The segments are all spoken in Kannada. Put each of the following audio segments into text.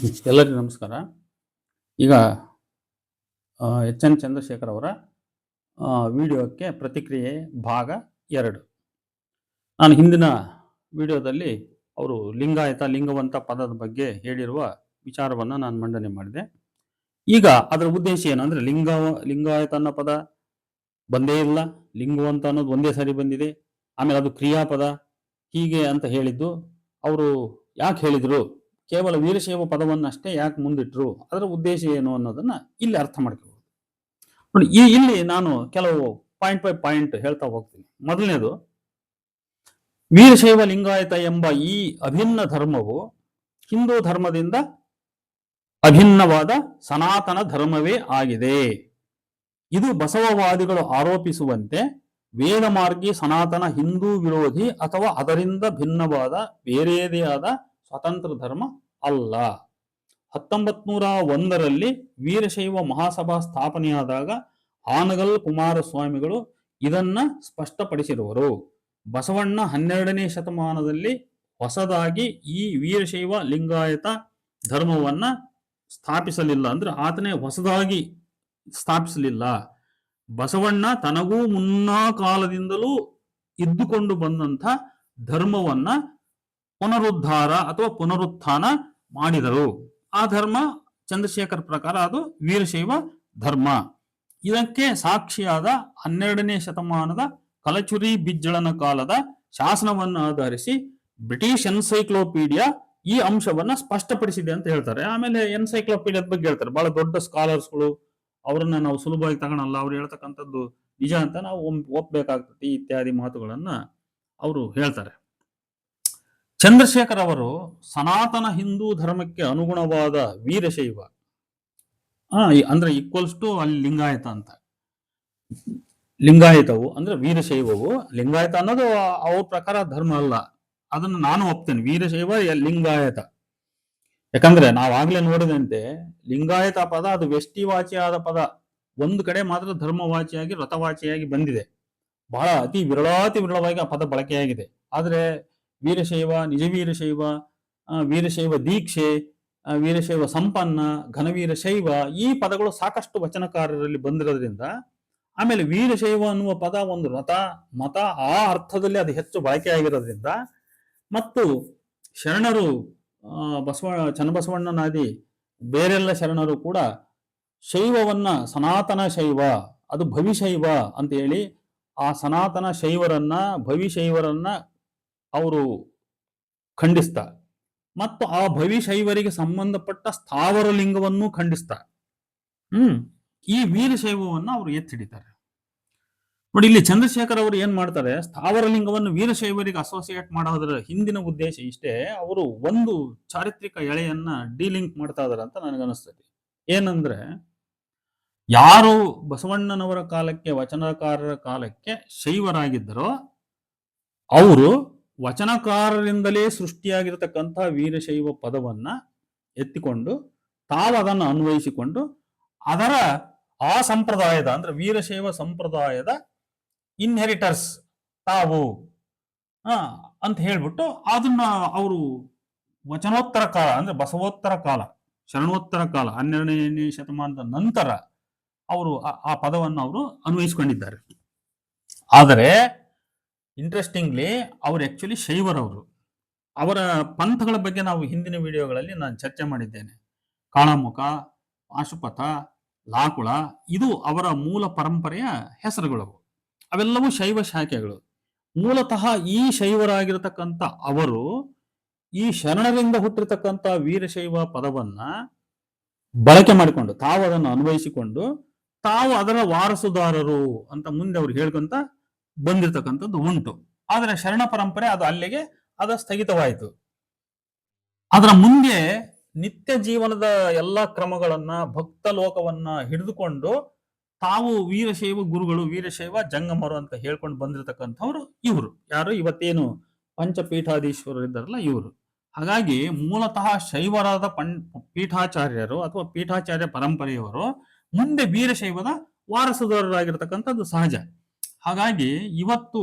ಎಲ್ಲರಿಗೂ ನಮಸ್ಕಾರ. ಈಗ ಎಚ್ ಎನ್ ಚಂದ್ರಶೇಖರ್ ಅವರ ವಿಡಿಯೋಕ್ಕೆ ಪ್ರತಿಕ್ರಿಯೆ ಭಾಗ ಎರಡು. ನಾನು ಹಿಂದಿನ ವಿಡಿಯೋದಲ್ಲಿ ಅವರು ಲಿಂಗಾಯತ, ಲಿಂಗವಂತ ಪದದ ಬಗ್ಗೆ ಹೇಳಿರುವ ವಿಚಾರವನ್ನು ನಾನು ಮಂಡನೆ ಮಾಡಿದೆ. ಈಗ ಅದರ ಉದ್ದೇಶ ಏನು ಅಂದರೆ, ಲಿಂಗ, ಲಿಂಗಾಯತ ಅನ್ನೋ ಪದ ಬಂದೇ ಇಲ್ಲ, ಲಿಂಗವಂತ ಅನ್ನೋದು ಒಂದೇ ಸಾರಿ ಬಂದಿದೆ, ಆಮೇಲೆ ಅದು ಕ್ರಿಯಾಪದ ಹೀಗೆ ಅಂತ ಹೇಳಿದ್ದು, ಅವರು ಯಾಕೆ ಹೇಳಿದರು? ಕೇವಲ ವೀರಶೈವ ಪದವನ್ನಷ್ಟೇ ಯಾಕೆ ಮುಂದಿಟ್ರು? ಅದರ ಉದ್ದೇಶ ಏನು ಅನ್ನೋದನ್ನ ಇಲ್ಲಿ ಅರ್ಥ ಮಾಡ್ಕೋಬಹುದು. ನೋಡಿ, ಈ ಇಲ್ಲಿ ನಾನು ಕೆಲವು ಪಾಯಿಂಟ್ ಬೈ ಪಾಯಿಂಟ್ ಹೇಳ್ತಾ ಹೋಗ್ತೀನಿ. ಮೊದಲನೇದು, ವೀರಶೈವ ಲಿಂಗಾಯತ ಎಂಬ ಈ ಅಭಿನ್ನ ಧರ್ಮವು ಹಿಂದೂ ಧರ್ಮದಿಂದ ಅಭಿನ್ನವಾದ ಸನಾತನ ಧರ್ಮವೇ ಆಗಿದೆ. ಇದು ಬಸವವಾದಿಗಳು ಆರೋಪಿಸುವಂತೆ ವೇದ ಮಾರ್ಗಿ ಸನಾತನ ಹಿಂದೂ ವಿರೋಧಿ ಅಥವಾ ಅದರಿಂದ ಭಿನ್ನವಾದ, ಬೇರೆಯದೇ ಆದ ಸ್ವತಂತ್ರ ಧರ್ಮ ಅಲ್ಲ. ಹತ್ತೊಂಬತ್ ನೂರ ಒಂದರಲ್ಲಿ ವೀರಶೈವ ಮಹಾಸಭಾ ಸ್ಥಾಪನೆಯಾದಾಗ ಆನಗಲ್ ಕುಮಾರಸ್ವಾಮಿಗಳು ಇದನ್ನ ಸ್ಪಷ್ಟಪಡಿಸಿರುವರು. ಬಸವಣ್ಣ ಹನ್ನೆರಡನೇ ಶತಮಾನದಲ್ಲಿ ಹೊಸದಾಗಿ ಈ ವೀರಶೈವ ಲಿಂಗಾಯತ ಧರ್ಮವನ್ನ ಸ್ಥಾಪಿಸಲಿಲ್ಲ ಅಂದ್ರೆ ಆತನೇ ಹೊಸದಾಗಿ ಸ್ಥಾಪಿಸಲಿಲ್ಲ. ಬಸವಣ್ಣ ತನಗೂ ಮುನ್ನಾ ಕಾಲದಿಂದಲೂ ಇದ್ದುಕೊಂಡು ಬಂದಂಥ ಧರ್ಮವನ್ನ ಪುನರುದ್ಧಾರ ಅಥವಾ ಪುನರುತ್ಥಾನ ಮಾಡಿದರು. ಆ ಧರ್ಮ ಚಂದ್ರಶೇಖರ್ ಪ್ರಕಾರ ಅದು ವೀರಶೈವ ಧರ್ಮ. ಇದಕ್ಕೆ ಸಾಕ್ಷಿಯಾದ ಹನ್ನೆರಡನೇ ಶತಮಾನದ ಕಲಚುರಿ ಬಿಜ್ಜಳನ ಕಾಲದ ಶಾಸನವನ್ನು ಆಧರಿಸಿ ಬ್ರಿಟಿಷ್ ಎನ್ಸೈಕ್ಲೋಪೀಡಿಯಾ ಈ ಅಂಶವನ್ನ ಸ್ಪಷ್ಟಪಡಿಸಿದೆ ಅಂತ ಹೇಳ್ತಾರೆ. ಆಮೇಲೆ ಎನ್ಸೈಕ್ಲೋಪೀಡಿಯಾದ ಬಗ್ಗೆ ಹೇಳ್ತಾರೆ. ಬಹಳ ದೊಡ್ಡ ಸ್ಕಾಲರ್ಸ್ಗಳು ಅವರನ್ನ ನಾವು ಸುಲಭವಾಗಿ ತಗೊಳಲ್ಲ. ಅವ್ರು ಹೇಳ್ತಕ್ಕಂಥದ್ದು ನಿಜ ಅಂತ ನಾವು ಒಪ್- ಒಪ್ಬೇಕಾಗ್ತದೆ. ಇತ್ಯಾದಿ ಮಾತುಗಳನ್ನ ಅವರು ಹೇಳ್ತಾರೆ. ಚಂದ್ರಶೇಖರ್ ಅವರು ಸನಾತನ ಹಿಂದೂ ಧರ್ಮಕ್ಕೆ ಅನುಗುಣವಾದ ವೀರಶೈವ. ಆ, ಅಂದ್ರೆ ಈಕ್ವಲ್ಸ್ ಟು ಅಲ್ಲಿ ಲಿಂಗಾಯತ ಅಂತ. ಲಿಂಗಾಯತವು ಅಂದ್ರೆ ವೀರಶೈವವು. ಲಿಂಗಾಯತ ಅನ್ನೋದು ಅವ್ರ ಪ್ರಕಾರ ಧರ್ಮ ಅಲ್ಲ. ಅದನ್ನ ನಾನು ಒಪ್ತೇನೆ. ವೀರಶೈವ ಲಿಂಗಾಯತ. ಯಾಕಂದ್ರೆ ನಾವು ಆಗ್ಲೇ ನೋಡಿದಂತೆ ಲಿಂಗಾಯತ ಪದ ಅದು ವ್ಯಷ್ಟಿವಾಚಿಯಾದ ಪದ. ಒಂದು ಕಡೆ ಮಾತ್ರ ಧರ್ಮವಾಚಿಯಾಗಿ ರಥವಾಚಿಯಾಗಿ ಬಂದಿದೆ. ಬಹಳ ಅತಿ ವಿರಳಾತಿ ವಿರಳವಾಗಿ ಆ ಪದ ಬಳಕೆಯಾಗಿದೆ. ಆದ್ರೆ ವೀರಶೈವ, ನಿಜವೀರಶೈವ ವೀರಶೈವ ದೀಕ್ಷೆ ವೀರಶೈವ ಸಂಪನ್ನ ಘನವೀರ ಶೈವ ಈ ಪದಗಳು ಸಾಕಷ್ಟು ವಚನಕಾರರಲ್ಲಿ ಬಂದಿರೋದ್ರಿಂದ ಆಮೇಲೆ ವೀರಶೈವ ಅನ್ನುವ ಪದ ಒಂದು ರಥ, ಮತ ಆ ಅರ್ಥದಲ್ಲಿ ಅದು ಹೆಚ್ಚು ಬಳಕೆಯಾಗಿರೋದ್ರಿಂದ ಮತ್ತು ಶರಣರು ಬಸವ, ಚನ್ನಬಸವಣ್ಣನಾದಿ ಬೇರೆಲ್ಲ ಶರಣರು ಕೂಡ ಶೈವವನ್ನ ಸನಾತನ ಶೈವ, ಅದು ಭವಿಶೈವ ಅಂತ ಹೇಳಿ ಆ ಸನಾತನ ಶೈವರನ್ನ, ಭವಿಶೈವರನ್ನ ಅವರು ಖಂಡಿಸ್ತಾ. ಮತ್ತು ಆ ಭವಿಶೈವರಿಗೆ ಸಂಬಂಧಪಟ್ಟ ಸ್ಥಾವರ ಲಿಂಗವನ್ನು ಖಂಡಿಸ್ತಾ. ಹ್ಮ್, ಈ ವೀರಶೈವವನ್ನು ಅವರು ಎತ್ತಿಡಿತಾರೆ. ನೋಡಿ, ಇಲ್ಲಿ ಚಂದ್ರಶೇಖರ್ ಅವರು ಏನ್ ಮಾಡ್ತಾರೆ ಸ್ಥಾವರ ಲಿಂಗವನ್ನು ವೀರಶೈವರಿಗೆ ಅಸೋಸಿಯೇಟ್ ಮಾಡೋದ್ರ ಹಿಂದಿನ ಉದ್ದೇಶ ಇಷ್ಟೇ, ಅವರು ಒಂದು ಚಾರಿತ್ರಿಕ ಎಳೆಯನ್ನ ಡಿಲಿಂಕ್ ಮಾಡ್ತಾ ಇದಾರೆ ಅಂತ ನನಗನ್ನಿಸ್ತದೆ ಏನಂದ್ರೆ, ಯಾರು ಬಸವಣ್ಣನವರ ಕಾಲಕ್ಕೆ, ವಚನಕಾರರ ಕಾಲಕ್ಕೆ ಶೈವರಾಗಿದ್ದರೋ, ಅವರು ವಚನಕಾರರಿಂದಲೇ ಸೃಷ್ಟಿಯಾಗಿರತಕ್ಕಂಥ ವೀರಶೈವ ಪದವನ್ನ ಎತ್ತಿಕೊಂಡು ತಾವು ಅದನ್ನು ಅನ್ವಯಿಸಿಕೊಂಡು ಅದರ ಆ ಸಂಪ್ರದಾಯದ ಅಂದ್ರೆ ವೀರಶೈವ ಸಂಪ್ರದಾಯದ ಇನ್ಹೆರಿಟರ್ಸ್ ತಾವು ಅಂತ ಹೇಳ್ಬಿಟ್ಟು ಅದನ್ನ ಅವರು ವಚನೋತ್ತರ ಕಾಲ ಅಂದ್ರೆ ಬಸವೋತ್ತರ ಕಾಲ, ಶರಣೋತ್ತರ ಕಾಲ, ಹನ್ನೆರಡನೇ ಶತಮಾನದ ನಂತರ ಅವರು ಆ ಪದವನ್ನು ಅವರು ಅನ್ವಯಿಸಿಕೊಂಡಿದ್ದಾರೆ. ಆದರೆ ಇಂಟ್ರೆಸ್ಟಿಂಗ್ಲಿ ಅವರು ಆ್ಯಕ್ಚುಲಿ ಶೈವರವರು ಅವರ. ಪಂಥಗಳ ಬಗ್ಗೆ ನಾವು ಹಿಂದಿನ ವಿಡಿಯೋಗಳಲ್ಲಿ ನಾನು ಚರ್ಚೆ ಮಾಡಿದ್ದೇನೆ. ಕಾಳಮುಖ ಪಾಶುಪಥ ಲಾಕುಳ, ಇದು ಅವರ ಮೂಲ ಪರಂಪರೆಯ ಹೆಸರುಗಳು ಅವೆಲ್ಲವೂ ಶೈವ ಶಾಖೆಗಳು. ಮೂಲತಃ ಈ ಶೈವರಾಗಿರತಕ್ಕಂಥ ಅವರು ಈ ಶರಣರಿಂದ ಹುಟ್ಟಿರ್ತಕ್ಕಂಥ ವೀರಶೈವ ಪದವನ್ನ ಬಳಕೆ ಮಾಡಿಕೊಂಡು, ತಾವು ಅದನ್ನು ಅನ್ವಯಿಸಿಕೊಂಡು, ತಾವು ಅದರ ವಾರಸುದಾರರು ಅಂತ ಮುಂದೆ ಅವ್ರು ಹೇಳ್ಕೊಂತ ಬಂದಿರತಕ್ಕಂಥದ್ದು ಉಂಟು. ಆದರೆ ಶರಣ ಪರಂಪರೆ ಅದು ಅಲ್ಲಿಗೆ ಅದು ಸ್ಥಗಿತವಾಯಿತು. ಅದರ ಮುಂದೆ ನಿತ್ಯ ಜೀವನದ ಎಲ್ಲಾ ಕ್ರಮಗಳನ್ನ, ಭಕ್ತ ಲೋಕವನ್ನ ಹಿಡಿದುಕೊಂಡು ತಾವು ವೀರಶೈವ ಗುರುಗಳು, ವೀರಶೈವ ಜಂಗಮರು ಅಂತ ಹೇಳ್ಕೊಂಡು ಬಂದಿರತಕ್ಕಂಥವ್ರು ಇವರು. ಯಾರು? ಇವತ್ತೇನು ಪಂಚಪೀಠಾಧೀಶ್ವರರು ಇದ್ದಾರಲ್ಲ ಇವರು. ಹಾಗಾಗಿ ಮೂಲತಃ ಶೈವರಾದ ಪಂ, ಪೀಠಾಚಾರ್ಯರು ಅಥವಾ ಪೀಠಾಚಾರ್ಯ ಪರಂಪರೆಯವರು ಮುಂದೆ ವೀರಶೈವದ ವಾರಸುದಾರರಾಗಿರ್ತಕ್ಕಂಥದ್ದು ಸಹಜ. ಹಾಗಾಗಿ ಇವತ್ತು